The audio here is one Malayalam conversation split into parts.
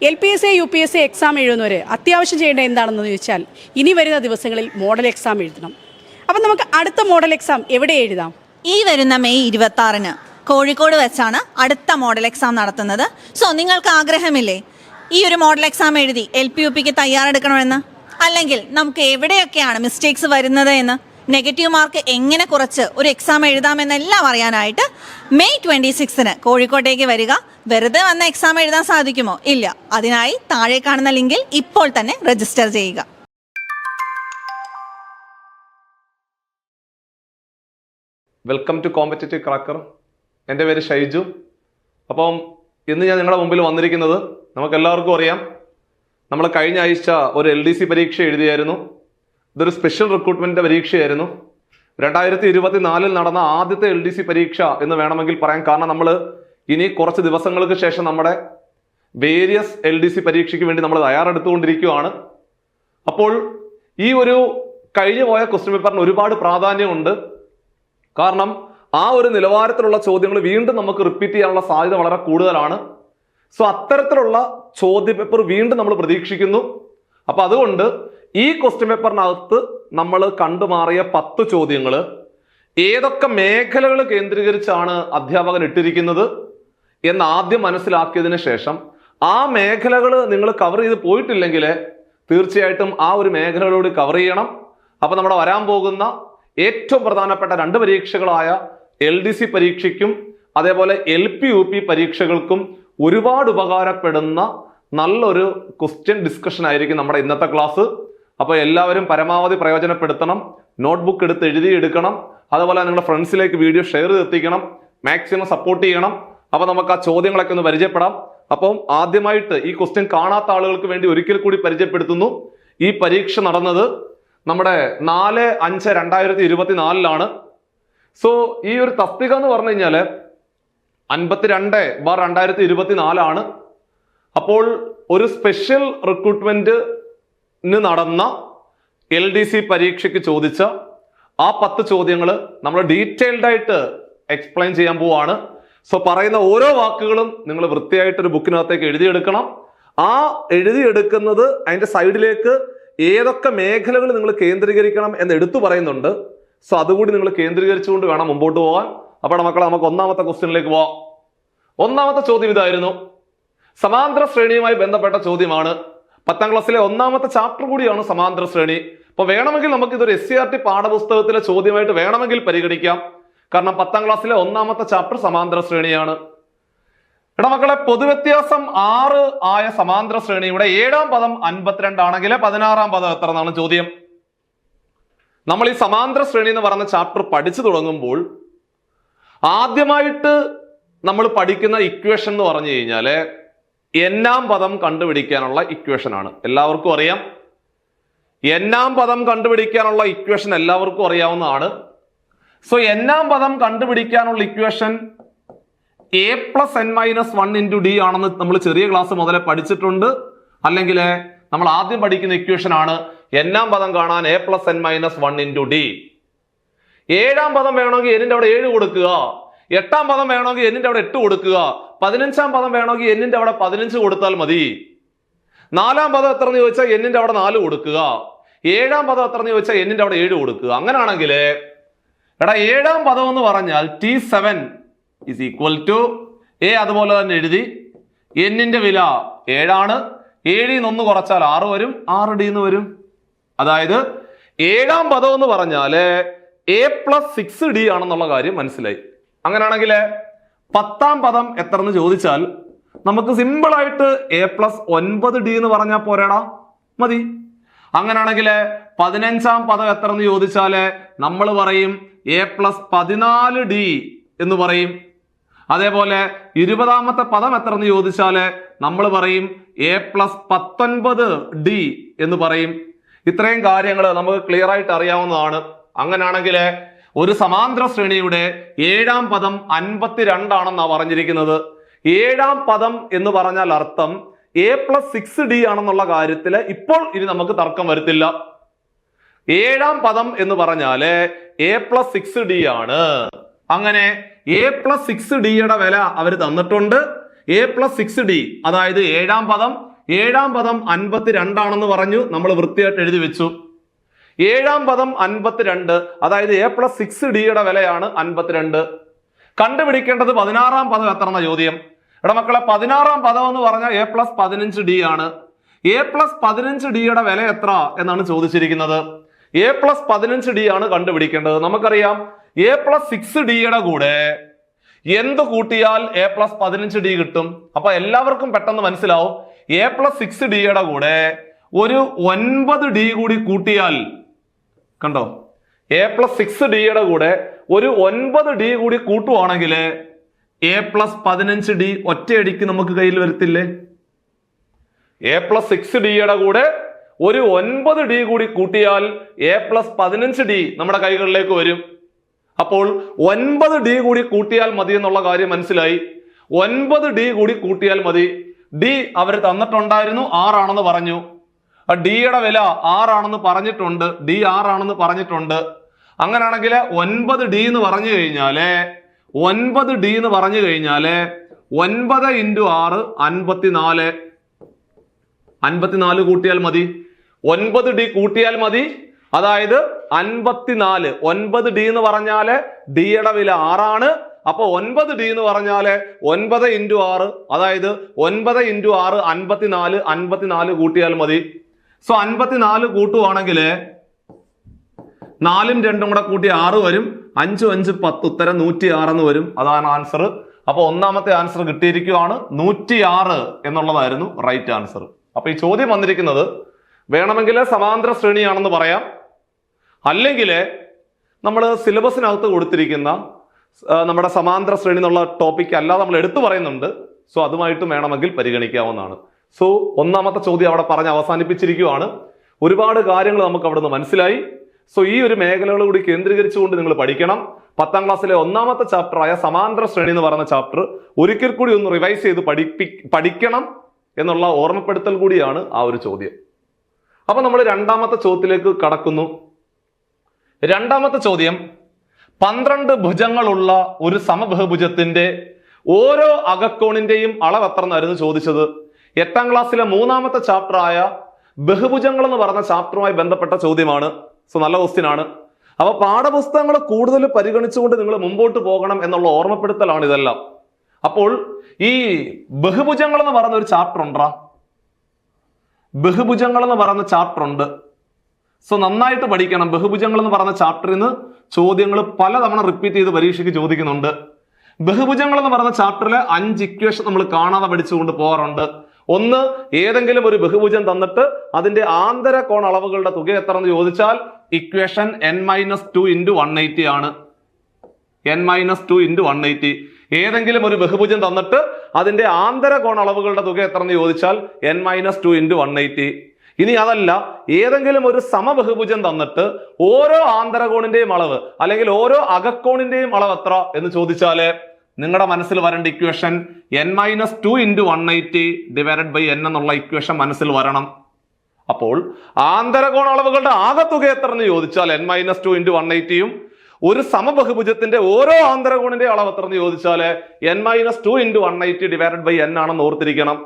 L P S A U P S A exam എഴുതുന്നവർ അത്യാവശ്യം ചെയ്യേണ്ട എന്താണെന്ന് ചോദിച്ചാൽ ഇനി വരുന്ന ദിവസങ്ങളിൽ മോഡൽ എക്സാം എഴുതണം. അപ്പം നമുക്ക് അടുത്ത മോഡൽ എക്സാം എവിടെ എഴുതാം? ഈ വരുന്ന മെയ് ഇരുപത്തി ആറിന് കോഴിക്കോട് വെച്ചാണ് അടുത്ത മോഡൽ എക്സാം നടത്തുന്നത്. സോ നിങ്ങൾക്ക് ആഗ്രഹമില്ലേ? ഈ ഒരു മോഡൽ എക്സാം എഴുതി എൽ പി യു പിക്ക് തയ്യാറെടുക്കണമെന്ന്? അല്ലെങ്കിൽ നമുക്ക് എവിടെയൊക്കെയാണ് മിസ്റ്റേക്സ് വരുന്നത് എന്ന്? നെഗറ്റീവ് മാർക്ക് എങ്ങനെ കുറച്ച് ഒരു എക്സാം എഴുതാമെന്നെല്ലാം അറിയാനായിട്ട് മെയ് ട്വന്റി സിക്സിന് കോഴിക്കോട്ടേക്ക് വരിക. വെറുതെ വന്ന എക്സാം എഴുതാൻ സാധിക്കുമോ? ഇല്ല. അതിനായി താഴെ കാണുന്ന ലിങ്കിൽ ഇപ്പോൾ തന്നെ രജിസ്റ്റർ ചെയ്യുക. വെൽക്കം ടു കോമ്പറ്റേറ്റീവ് ക്രാക്കർ എന്റെ പേര് ഷൈജു. അപ്പം ഇന്ന് ഞാൻ നിങ്ങളുടെ മുമ്പിൽ വന്നിരിക്കുന്നത് നമുക്ക് എല്ലാവർക്കും അറിയാം. നമ്മൾ കഴിഞ്ഞ ആഴ്ച ഒരു എൽ ഡി സി പരീക്ഷ എഴുതിയായിരുന്നു. ഇതൊരു സ്പെഷ്യൽ റിക്രൂട്ട്മെന്റിന്റെ പരീക്ഷയായിരുന്നു. രണ്ടായിരത്തി ഇരുപത്തി നാലിൽ നടന്ന ആദ്യത്തെ എൽ ഡി സി പരീക്ഷ എന്ന് വേണമെങ്കിൽ പറയാം. കാരണം നമ്മൾ ഇനി കുറച്ച് ദിവസങ്ങൾക്ക് ശേഷം നമ്മുടെ വേരിയസ് എൽ ഡി സി പരീക്ഷയ്ക്ക് വേണ്ടി നമ്മൾ തയ്യാറെടുത്തുകൊണ്ടിരിക്കുകയാണ്. അപ്പോൾ ഈ ഒരു കഴിഞ്ഞു പോയ ക്വസ്റ്റ്യൻ പേപ്പറിന് ഒരുപാട് പ്രാധാന്യമുണ്ട്. കാരണം ആ ഒരു നിലവാരത്തിലുള്ള ചോദ്യങ്ങൾ വീണ്ടും നമുക്ക് റിപ്പീറ്റ് ചെയ്യാനുള്ള സാധ്യത വളരെ കൂടുതലാണ്. സോ അത്തരത്തിലുള്ള ചോദ്യ പേപ്പർ വീണ്ടും നമ്മൾ പ്രതീക്ഷിക്കുന്നു. അപ്പൊ അതുകൊണ്ട് ഈ ക്വസ്റ്റ്യൻ പേപ്പറിനകത്ത് നമ്മൾ കണ്ടുമാറിയ പത്ത് ചോദ്യങ്ങൾ ഏതൊക്കെ മേഖലകൾ കേന്ദ്രീകരിച്ചാണ് അധ്യാപകൻ ഇട്ടിരിക്കുന്നത് എന്ന് ആദ്യം മനസ്സിലാക്കിയതിന് ശേഷം ആ മേഖലകൾ നിങ്ങൾ കവർ ചെയ്ത് പോയിട്ടില്ലെങ്കിൽ തീർച്ചയായിട്ടും ആ ഒരു മേഖലകളോട് കവർ ചെയ്യണം. അപ്പൊ നമ്മുടെ വരാൻ പോകുന്ന ഏറ്റവും പ്രധാനപ്പെട്ട രണ്ട് പരീക്ഷകളായ എൽ ഡി സി പരീക്ഷയ്ക്കും അതേപോലെ എൽ പി യു പി പരീക്ഷകൾക്കും ഒരുപാട് ഉപകാരപ്പെടുന്ന നല്ലൊരു ക്വസ്റ്റ്യൻ ഡിസ്കഷൻ ആയിരിക്കും നമ്മുടെ ഇന്നത്തെ ക്ലാസ് അപ്പോൾ എല്ലാവരും പരമാവധി പ്രയോജനപ്പെടുത്തണം. നോട്ട്ബുക്ക് എടുത്ത് എഴുതിയെടുക്കണം അതുപോലെ നിങ്ങളുടെ ഫ്രണ്ട്സിലേക്ക് വീഡിയോ ഷെയർ ചെയ്തെത്തിക്കണം. മാക്സിമം സപ്പോർട്ട് ചെയ്യണം. അപ്പോൾ നമുക്ക് ആ ചോദ്യങ്ങളൊക്കെ ഒന്ന് പരിചയപ്പെടാം. അപ്പം ആദ്യമായിട്ട് ഈ ക്വസ്റ്റ്യൻ കാണാത്ത ആളുകൾക്ക് വേണ്ടി ഒരിക്കൽ കൂടി പരിചയപ്പെടുത്തുന്നു. ഈ പരീക്ഷ നടന്നത് നമ്മുടെ നാല് അഞ്ച് രണ്ടായിരത്തി ഇരുപത്തിനാലിലാണ്. സോ ഈ ഒരു തസ്തിക എന്ന് പറഞ്ഞു കഴിഞ്ഞാൽ അൻപത്തിരണ്ട് ബാർ രണ്ടായിരത്തി ഇരുപത്തിനാലാണ്. അപ്പോൾ ഒരു സ്പെഷ്യൽ റിക്രൂട്ട്മെന്റിന് നടന്ന എൽ ഡി സി പരീക്ഷയ്ക്ക് ചോദിച്ച ആ പത്ത് ചോദ്യങ്ങൾ നമ്മൾ ഡീറ്റെയിൽഡ് ആയിട്ട് എക്സ്പ്ലെയിൻ ചെയ്യാൻ പോവാണ്. സോ പറയുന്ന ഓരോ വാക്കുകളും നിങ്ങൾ വൃത്തിയായിട്ട് ഒരു ബുക്കിനകത്തേക്ക് എഴുതിയെടുക്കണം. ആ എഴുതിയെടുക്കുന്നത് അതിന്റെ സൈഡിലേക്ക് ഏതൊക്കെ മേഖലകൾ നിങ്ങൾ കേന്ദ്രീകരിക്കണം എന്ന് എടുത്തു പറയുന്നുണ്ട്. സോ അതുകൂടി നിങ്ങൾ കേന്ദ്രീകരിച്ചുകൊണ്ട് വേണം മുമ്പോട്ട് പോകാൻ. അപ്പോൾ മക്കളെ നമുക്ക് ഒന്നാമത്തെ ക്വസ്റ്റ്യനിലേക്ക് പോവാം. ഒന്നാമത്തെ ചോദ്യം ഇതായിരുന്നു. സമാന്തര ശ്രേണിയുമായി ബന്ധപ്പെട്ട ചോദ്യമാണ്. പത്താം ക്ലാസ്സിലെ ഒന്നാമത്തെ ചാപ്റ്റർ കൂടിയാണ് സമാന്തര ശ്രേണി. അപ്പൊ വേണമെങ്കിൽ നമുക്ക് ഇതൊരു എസ് സി ആർ ടി പാഠപുസ്തകത്തിലെ ചോദ്യമായിട്ട് വേണമെങ്കിൽ പരിഗണിക്കാം. കാരണം പത്താം ക്ലാസ്സിലെ ഒന്നാമത്തെ ചാപ്റ്റർ സമാന്തര ശ്രേണിയാണ്. എടാ മക്കളെ പൊതുവ്യത്യാസം ആറ് ആയ സമാന്തര ശ്രേണിയുടെ ഏഴാം പദം അൻപത്തിരണ്ടാണെങ്കിൽ പതിനാറാം പദം എത്ര എന്നാണ് ചോദ്യം. നമ്മൾ ഈ സമാന്തര ശ്രേണി എന്ന് പറയുന്ന ചാപ്റ്റർ പഠിച്ചു തുടങ്ങുമ്പോൾ ആദ്യമായിട്ട് നമ്മൾ പഠിക്കുന്ന ഇക്വേഷൻ എന്ന് പറഞ്ഞു കഴിഞ്ഞാൽ എന്നാം പദം കണ്ടുപിടിക്കാനുള്ള ഇക്വേഷൻ ആണ്. എല്ലാവർക്കും അറിയാം? എന്നാം പദം കണ്ടുപിടിക്കാനുള്ള ഇക്വേഷൻ എല്ലാവർക്കും അറിയാവുന്നതാണ്. സോ എന്നാം പദം കണ്ടുപിടിക്കാനുള്ള equation A plus N minus one into D ആണെന്ന് നമ്മൾ ചെറിയ ക്ലാസ് മുതലേ പഠിച്ചിട്ടുണ്ട്. അല്ലെങ്കിൽ നമ്മൾ ആദ്യം പഠിക്കുന്ന ഇക്വേഷൻ ആണ് എന്നാം പദം കാണാൻ A plus N minus one into D ഏഴാം പദം വേണമെങ്കിൽ എന്നിന്റെ അവിടെ ഏഴ് കൊടുക്കുക. എട്ടാം പദം വേണമെങ്കിൽ എന്നിന്റെ അവിടെ എട്ട് കൊടുക്കുക. പതിനഞ്ചാം പദം വേണമെങ്കിൽ എന്നിന്റെ അവിടെ പതിനഞ്ച് കൊടുത്താൽ മതി. നാലാം പദം എത്ര എന്ന് ചോദിച്ചാൽ എന്നിന്റെ അവിടെ നാല് കൊടുക്കുക. ഏഴാം പദം എത്ര എന്ന് ചോദിച്ചാൽ എന്നിന്റെ അവിടെ ഏഴ് കൊടുക്കുക. അങ്ങനാണെങ്കിൽ എടാ ഏഴാം പദം എന്ന് പറഞ്ഞാൽ T seven is equal to A അതുപോലെ തന്നെ എഴുതി. എന്നിന്റെ വില ഏഴാണ്. ഏഴിൽ നിന്ന് ഒന്ന് കുറച്ചാൽ ആറ് വരും. ആറ് ഡി എന്ന് വരും. അതായത് ഏഴാം പദം എന്ന് പറഞ്ഞാൽ എ പ്ലസ് സിക്സ് ഡി ആണെന്നുള്ള കാര്യം മനസ്സിലായി. അങ്ങനെയാണെങ്കിൽ പത്താം പദം എത്ര എന്ന് ചോദിച്ചാൽ നമുക്ക് സിമ്പിൾ ആയിട്ട് എ പ്ലസ് ഒൻപത് ഡി എന്ന് പറഞ്ഞാൽ പോരാടാ. മതി. അങ്ങനെയാണെങ്കിൽ പതിനഞ്ചാം പദം എത്ര എന്ന് ചോദിച്ചാൽ നമ്മൾ പറയും എ പ്ലസ് പതിനാല് ഡി എന്ന് പറയും. അതേപോലെ ഇരുപതാമത്തെ പദം എത്ര എന്ന് ചോദിച്ചാൽ നമ്മൾ പറയും എ പ്ലസ് പത്തൊൻപത് ഡി എന്ന് പറയും. ഇത്രയും കാര്യങ്ങൾ നമുക്ക് ക്ലിയർ ആയിട്ട് അറിയാവുന്നതാണ്. അങ്ങനെയാണെങ്കിൽ ഒരു സമാന്തര ശ്രേണിയുടെ ഏഴാം പദം അൻപത്തിരണ്ടാണെന്നാണ് പറഞ്ഞിരിക്കുന്നത്. ഏഴാം പദം എന്ന് പറഞ്ഞാൽ അർത്ഥം എ പ്ലസ് സിക്സ് ഡി ആണെന്നുള്ള കാര്യത്തിൽ ഇപ്പോൾ ഇനി നമുക്ക് തർക്കം വരുത്തില്ല. ഏഴാം പദം എന്ന് പറഞ്ഞാൽ എ പ്ലസ് സിക്സ് ഡി ആണ്. അങ്ങനെ എ പ്ലസ് സിക്സ് ഡിയുടെ വില അവർ തന്നിട്ടുണ്ട്. എ പ്ലസ് സിക്സ് ഡി അതായത് ഏഴാം പദം. ഏഴാം പദം അൻപത്തി രണ്ടാണെന്ന് പറഞ്ഞു. നമ്മൾ വൃത്തിയായിട്ട് എഴുതി വെച്ചു. ഏഴാം പദം അൻപത്തിരണ്ട് അതായത് എ പ്ലസ് സിക്സ് ഡിയുടെ വിലയാണ് അൻപത്തിരണ്ട്. കണ്ടുപിടിക്കേണ്ടത് പതിനാറാം പദം എത്ര എന്ന ചോദ്യം? എടാ മക്കളെ പതിനാറാം പദം എന്ന് പറഞ്ഞാൽ എ പ്ലസ് പതിനഞ്ച് ഡി ആണ്. എ പ്ലസ് പതിനഞ്ച് ഡിയുടെ വില എത്ര എന്നാണ് ചോദിച്ചിരിക്കുന്നത്. എ പ്ലസ് പതിനഞ്ച് ഡി ആണ് കണ്ടുപിടിക്കേണ്ടത്. നമുക്കറിയാം എ പ്ലസ് സിക്സ് ഡിയുടെ കൂടെ എന്ത് കൂട്ടിയാൽ എ പ്ലസ് പതിനഞ്ച് ഡി കിട്ടും? അപ്പൊ എല്ലാവർക്കും പെട്ടെന്ന് മനസ്സിലാവും എ പ്ലസ് സിക്സ് ഡിയുടെ കൂടെ ഒരു ഒൻപത് ഡി കൂടി കൂട്ടിയാൽ കണ്ടോ? എ പ്ലസ് സിക്സ് ഡിയുടെ കൂടെ ഒരു ഒൻപത് ഡി കൂടി കൂട്ടുവാണെങ്കിൽ എ പ്ലസ് പതിനഞ്ച് ഡി ഒറ്റയടിക്ക് നമുക്ക് കയ്യിൽ വരത്തില്ലേ? എ പ്ലസ് സിക്സ് ഡിയുടെ കൂടെ ഒരു ഒൻപത് ഡി കൂടി കൂട്ടിയാൽ എ പ്ലസ് പതിനഞ്ച് ഡി നമ്മുടെ കൈകളിലേക്ക് വരും. അപ്പോൾ ഒൻപത് ഡി കൂടി കൂട്ടിയാൽ മതി എന്നുള്ള കാര്യം മനസ്സിലായി. ഒൻപത് ഡി കൂടി കൂട്ടിയാൽ മതി. ഡി അവർ തന്നിട്ടുണ്ടായിരുന്നു ആറാണെന്ന് പറഞ്ഞു. ഡിയുടെ വില ആറാണെന്ന് പറഞ്ഞിട്ടുണ്ട് ഡി ആറാണെന്ന് പറഞ്ഞിട്ടുണ്ട്. അങ്ങനെയാണെങ്കിൽ ഒൻപത് ഡി എന്ന് പറഞ്ഞു കഴിഞ്ഞാൽ ഒൻപത് ഡി എന്ന് പറഞ്ഞു കഴിഞ്ഞാൽ ഒൻപത് ഇന്റു ആറ് അൻപത്തിനാല്. അൻപത്തിനാല് കൂട്ടിയാൽ മതി. ഒൻപത് ഡി കൂട്ടിയാൽ മതി. അതായത് അൻപത്തിനാല്. ഒൻപത് ഡി എന്ന് പറഞ്ഞാൽ ഡിയുടെ വില ആറാണ് അപ്പൊ ഒൻപത് ഡി എന്ന് പറഞ്ഞാൽ ഒൻപത് ഇന്റു ആറ് അതായത് ഒൻപത് ഇന്റു ആറ് അൻപത്തിനാല് അൻപത്തിനാല് കൂട്ടിയാൽ മതി. സോ അൻപത്തിനാല് കൂട്ടുവാണെങ്കിൽ നാലും രണ്ടും കൂടെ കൂട്ടി ആറ് വരും. അഞ്ചും അഞ്ച് പത്ത്. ഉത്തരം നൂറ്റി ആറെന്ന് വരും. അതാണ് ആൻസർ അപ്പോൾ ഒന്നാമത്തെ ആൻസർ കിട്ടിയിരിക്കുവാണ് നൂറ്റി ആറ് എന്നുള്ളതായിരുന്നു റൈറ്റ് ആൻസർ അപ്പൊ ഈ ചോദ്യം വന്നിരിക്കുന്നത് വേണമെങ്കിൽ സമാന്തര ശ്രേണിയാണെന്ന് പറയാം. അല്ലെങ്കിൽ നമ്മൾ സിലബസിനകത്ത് കൊടുത്തിരിക്കുന്ന നമ്മുടെ സമാന്തര ശ്രേണി എന്നുള്ള ടോപ്പിക് അല്ലാതെ നമ്മൾ എടുത്തു പറയുന്നുണ്ട്. സോ അതുമായിട്ടും വേണമെങ്കിൽ പരിഗണിക്കാവുന്നതാണ്. സോ ഒന്നാമത്തെ ചോദ്യം അവിടെ പറഞ്ഞ് അവസാനിപ്പിച്ചിരിക്കുകയാണ് ഒരുപാട് കാര്യങ്ങൾ നമുക്ക് അവിടെ നിന്ന് മനസ്സിലായി. സോ ഈ ഒരു മേഖലകൾ കൂടി കേന്ദ്രീകരിച്ചുകൊണ്ട് നിങ്ങൾ പഠിക്കണം. പത്താം ക്ലാസ്സിലെ ഒന്നാമത്തെ ചാപ്റ്ററായ സമാന്തര ശ്രേണി എന്ന് പറയുന്ന ചാപ്റ്റർ ഒരിക്കൽ കൂടി ഒന്ന് റിവൈസ് ചെയ്ത് പഠിപ്പി പഠിക്കണം എന്നുള്ള ഓർമ്മപ്പെടുത്തൽ കൂടിയാണ് ആ ഒരു ചോദ്യം. അപ്പൊ നമ്മൾ രണ്ടാമത്തെ ചോദ്യത്തിലേക്ക് കടക്കുന്നു. രണ്ടാമത്തെ ചോദ്യം പന്ത്രണ്ട് ഭുജങ്ങളുള്ള ഒരു സമബഹുഭുജത്തിന്റെ ഓരോ അകക്കോണിന്റെയും അളവ് എത്ര എന്നായിരുന്നു ചോദിച്ചത്? എട്ടാം ക്ലാസ്സിലെ മൂന്നാമത്തെ ചാപ്റ്റർ ആയ ബഹുഭുജങ്ങൾ എന്ന് പറഞ്ഞ ചാപ്റ്ററുമായി ബന്ധപ്പെട്ട ചോദ്യമാണ്. സോ നല്ല ക്വസ്റ്റ്യൻ ആണ്. അപ്പൊ പാഠപുസ്തകങ്ങൾ കൂടുതൽ പരിഗണിച്ചുകൊണ്ട് നിങ്ങൾ മുമ്പോട്ട് പോകണം എന്നുള്ള ഓർമ്മപ്പെടുത്തലാണ് ഇതെല്ലാം. അപ്പോൾ ഈ ബഹുഭുജങ്ങൾ എന്ന് പറയുന്ന ഒരു ചാപ്റ്റർ ഉണ്ടാ? ബഹുഭുജങ്ങൾ എന്ന് പറയുന്ന ചാപ്റ്റർ ഉണ്ട്. സോ നന്നായിട്ട് പഠിക്കണം. ബഹുഭുജങ്ങൾ എന്ന് പറയുന്ന ചാപ്റ്ററിൽ നിന്ന് ചോദ്യങ്ങൾ പലതവണ റിപ്പീറ്റ് ചെയ്ത് പരീക്ഷയ്ക്ക് ചോദിക്കുന്നുണ്ട്. ബഹുഭുജങ്ങൾ എന്ന് പറയുന്ന ചാപ്റ്ററിൽ അഞ്ച് ഇക്വേഷൻ നമ്മൾ കാണാതെ പഠിച്ചുകൊണ്ട് പോകാറുണ്ട്. ഒന്ന് ഏതെങ്കിലും ഒരു ബഹുഭുജം തന്നിട്ട് അതിന്റെ ആന്തര കോൺ അളവുകളുടെ തുക എത്ര എന്ന് ചോദിച്ചാൽ equation n minus two into one eighty ആണ്. N minus two into one eighty ഏതെങ്കിലും ഒരു ബഹുഭുജം തന്നിട്ട് അതിന്റെ ആന്തര കോൺ അളവുകളുടെ തുക എത്ര എന്ന് ചോദിച്ചാൽ n minus two into one eighty ഇനി അതല്ല ഏതെങ്കിലും ഒരു സമബഹുഭുജം തന്നിട്ട് ഓരോ ആന്തരകോണിന്റെയും അളവ് അല്ലെങ്കിൽ ഓരോ അകക്കോണിന്റെയും അളവ് എത്ര എന്ന് ചോദിച്ചാൽ നിങ്ങളുടെ മനസ്സിൽ വരേണ്ട equation n minus two into one eighty divided by n എന്നുള്ള ഇക്വേഷൻ മനസ്സിൽ വരണം. അപ്പോൾ ആന്തരകോണ അളവുകളുടെ തുക എത്ര എന്ന് ചോദിച്ചാൽ n minus two into one എയ്റ്റിയും ഒരു സമബഹുഭുജത്തിന്റെ ഓരോ ആന്തരകോണിന്റെ അളവ് എത്ര എന്ന് ചോദിച്ചാൽ n minus two into one eighty divided by n ആണെന്ന് ഓർത്തിരിക്കണം.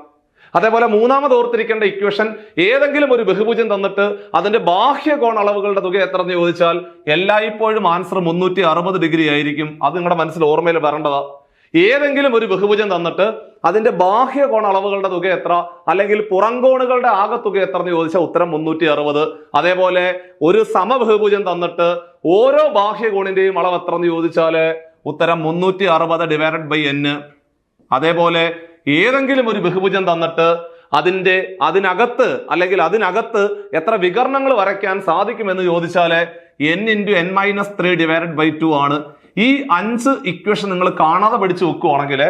അതേപോലെ മൂന്നാമത് ഓർത്തിരിക്കേണ്ട ഇക്വേഷൻ ഏതെങ്കിലും ഒരു ബഹുഭുജം തന്നിട്ട് അതിന്റെ ബാഹ്യ കോൺ അളവുകളുടെ തുക എത്ര എന്ന് ചോദിച്ചാൽ എല്ലായ്പ്പോഴും ആൻസർ മുന്നൂറ്റി ഡിഗ്രി ആയിരിക്കും. അത് നിങ്ങളുടെ മനസ്സിൽ ഓർമ്മയിൽ വരേണ്ടതാ. ഏതെങ്കിലും ഒരു ബഹുഭുജം തന്നിട്ട് അതിന്റെ ബാഹ്യ കോൺ അളവുകളുടെ തുക എത്ര അല്ലെങ്കിൽ പുറംകോണുകളുടെ തുക എത്ര എന്ന് ചോദിച്ചാൽ ഉത്തരം മുന്നൂറ്റി അറുപത് അതേപോലെ ഒരു സമബഹുഭുജം തന്നിട്ട് ഓരോ ബാഹ്യ കോണിന്റെയും അളവ് എത്ര എന്ന് ചോദിച്ചാൽ ഉത്തരം മുന്നൂറ്റി അറുപത് ഡിവൈഡഡ് ബൈ എന്ന് അതേപോലെ ഏതെങ്കിലും ഒരു ബഹുഭുജം തന്നിട്ട് അതിന്റെ അതിനകത്ത് അല്ലെങ്കിൽ അതിനകത്ത് എത്ര വികരണങ്ങൾ വരയ്ക്കാൻ സാധിക്കുമെന്ന് ചോദിച്ചാൽ n into n minus three divided by two ആണ്. ഈ അഞ്ച് ഇക്വേഷൻ നിങ്ങൾ കാണാതെ പഠിച്ചു വെക്കുവാണെങ്കിൽ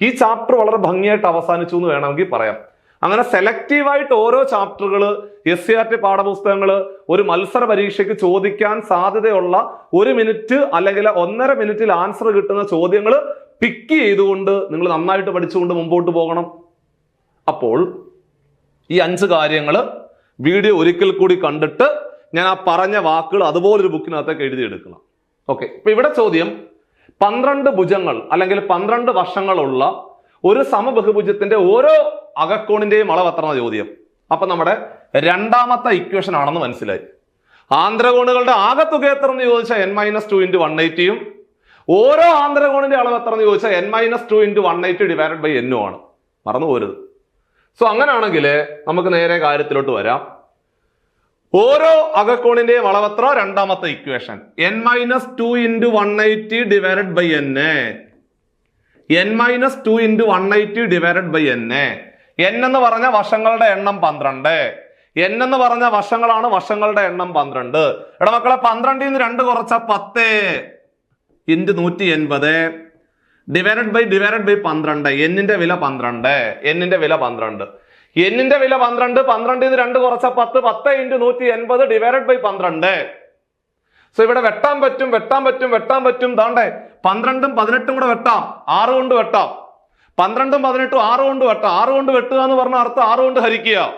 ഈ ചാപ്റ്റർ വളരെ ഭംഗിയായിട്ട് അവസാനിച്ചു എന്ന് വേണമെങ്കിൽ പറയാം. അങ്ങനെ സെലക്റ്റീവായിട്ട് ഓരോ ചാപ്റ്ററുകൾ എസ് സി ആർ ടി പാഠപുസ്തകങ്ങൾ ഒരു മത്സര പരീക്ഷയ്ക്ക് ചോദിക്കാൻ സാധ്യതയുള്ള ഒരു മിനിറ്റ് അല്ലെങ്കിൽ ഒന്നര മിനിറ്റിൽ ആൻസർ കിട്ടുന്ന ചോദ്യങ്ങൾ പിക്ക് ചെയ്തുകൊണ്ട് നിങ്ങൾ നന്നായിട്ട് പഠിച്ചുകൊണ്ട് മുമ്പോട്ട് പോകണം. അപ്പോൾ ഈ അഞ്ച് കാര്യങ്ങൾ വീഡിയോ ഒരിക്കൽ കൂടി കണ്ടിട്ട് ഞാൻ ആ പറഞ്ഞ വാക്കുകൾ അതുപോലൊരു ബുക്കിനകത്തേക്ക് എഴുതിയെടുക്കണം. ഓക്കെ ഇപ്പൊ ഇവിടെ ചോദ്യം പന്ത്രണ്ട് ഭുജങ്ങൾ അല്ലെങ്കിൽ പന്ത്രണ്ട് വർഷങ്ങളുള്ള ഒരു സമബഹുഭുജത്തിന്റെ ഓരോ അകക്കോണിന്റെയും അളവ് എത്ര ചോദ്യം? അപ്പൊ നമ്മുടെ രണ്ടാമത്തെ ഇക്വേഷൻ ആണെന്ന് മനസ്സിലായി. ആന്ധ്രകോണുകളുടെ ആകത്തുക എത്ര എന്ന് ചോദിച്ചാൽ n minus two into one എയ്റ്റിയും ഓരോ ആന്ധ്രകോണിന്റെ അളവ് എത്ര എന്ന് ചോദിച്ചാൽ n minus two into one eighty divided by എന്നും ആണ്. മറന്നു പോരുത് സോ അങ്ങനെയാണെങ്കിൽ നമുക്ക് നേരെ കാര്യത്തിലോട്ട് വരാം. ഓരോ അകക്കോണിന്റെയും അളവത്ര രണ്ടാമത്തെ equation n minus two into one eighty divided by n n minus two into one eighty divided by n n എന്ന് പറഞ്ഞ വശങ്ങളുടെ എണ്ണം പന്ത്രണ്ട്. എൻ എന്ന് പറഞ്ഞ വശങ്ങളാണ് വശങ്ങളുടെ എണ്ണം പന്ത്രണ്ട്. എടാ മക്കളെ പന്ത്രണ്ടിൽ നിന്ന് രണ്ട് കുറച്ച പത്ത്. ഇന്റു നൂറ്റി എൺപത് ഡിവൈഡഡ് ബൈ ഡിവൈഡഡ് ബൈ പന്ത്രണ്ട് എന്നിന്റെ വില പന്ത്രണ്ട്. എന്നിന്റെ വില പന്ത്രണ്ട്. എന്നിന്റെ വില പന്ത്രണ്ട് പന്ത്രണ്ടിൽ നിന്ന് രണ്ട് കുറച്ച പത്ത് പത്ത് ഇന്റു നൂറ്റി എൺപത് ഡിവൈഡഡ് ബൈ പന്ത്രണ്ട്. സോ ഇവിടെ വെട്ടാൻ പറ്റും വെട്ടാൻ പറ്റും വെട്ടാൻ പറ്റും. താണ്ടേ പന്ത്രണ്ടും പതിനെട്ടും കൂടെ വെട്ടാം. ആറ് കൊണ്ട് വെട്ടാം. പന്ത്രണ്ടും പതിനെട്ടും ആറ് കൊണ്ട് വെട്ടാം. ആറ് കൊണ്ട് വെട്ടുക എന്ന് പറഞ്ഞ അർത്ഥം ആറ് കൊണ്ട് ഹരിക്കുക.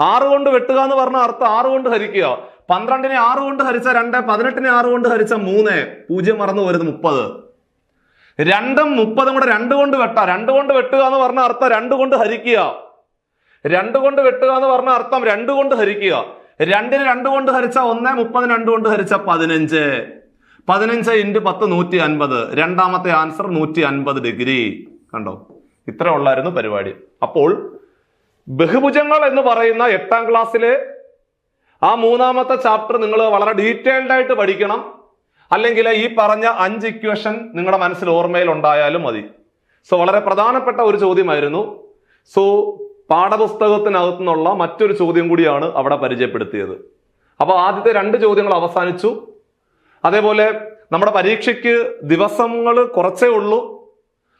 ആറ് കൊണ്ട് വെട്ടുക എന്ന് പറഞ്ഞ അർത്ഥം ആറ് കൊണ്ട് ഹരിക്കുക. പന്ത്രണ്ടിനെ ആറ് കൊണ്ട് ഹരിച്ച രണ്ട് പതിനെട്ടിനെ ആറ് കൊണ്ട് ഹരിച്ച മൂന്ന്. പൂജ്യം മറന്നു വരുന്നത് മുപ്പത്. രണ്ടും മുപ്പതും കൂടെ രണ്ട് കൊണ്ട് വെട്ടാം. രണ്ട് കൊണ്ട് വെട്ടുക എന്ന് പറഞ്ഞ അർത്ഥം രണ്ട് കൊണ്ട് ഹരിക്കുക. രണ്ട് കൊണ്ട് വെട്ടുക എന്ന് പറഞ്ഞ അർത്ഥം രണ്ട് കൊണ്ട് ഹരിക്കുക. രണ്ടിന് രണ്ട് കൊണ്ട് ഹരിച്ച ഒന്ന് മുപ്പതിന് രണ്ട് കൊണ്ട് ഹരിച്ച പതിനഞ്ച്. പതിനഞ്ച് ഇന്റു പത്ത് നൂറ്റി അൻപത് രണ്ടാമത്തെ ആൻസർ നൂറ്റി അൻപത് ഡിഗ്രി. കണ്ടോ? ഇത്ര ഉള്ളായിരുന്നു പരിപാടി. അപ്പോൾ ബഹുഭുജങ്ങൾ എന്ന് പറയുന്ന എട്ടാം ക്ലാസ്സിലെ ആ മൂന്നാമത്തെ ചാപ്റ്റർ നിങ്ങൾ വളരെ ഡീറ്റെയിൽഡ് ആയിട്ട് പഠിക്കണം. അല്ലെങ്കിൽ ഈ പറഞ്ഞ അഞ്ച് ഇക്വേഷൻ നിങ്ങളുടെ മനസ്സിൽ ഓർമ്മയിൽ ഉണ്ടായാലും മതി. സോ വളരെ പ്രധാനപ്പെട്ട ഒരു ചോദ്യമായിരുന്നു. സോ പാഠപുസ്തകത്തിനകത്തു നിന്നുള്ള മറ്റൊരു ചോദ്യം കൂടിയാണ് അവിടെ പരിചയപ്പെടുത്തിയത്. അപ്പോൾ ആദ്യത്തെ രണ്ട് ചോദ്യങ്ങൾ അവസാനിച്ചു. അതേപോലെ നമ്മുടെ പരീക്ഷയ്ക്ക് ദിവസങ്ങൾ കുറച്ചേ ഉള്ളൂ.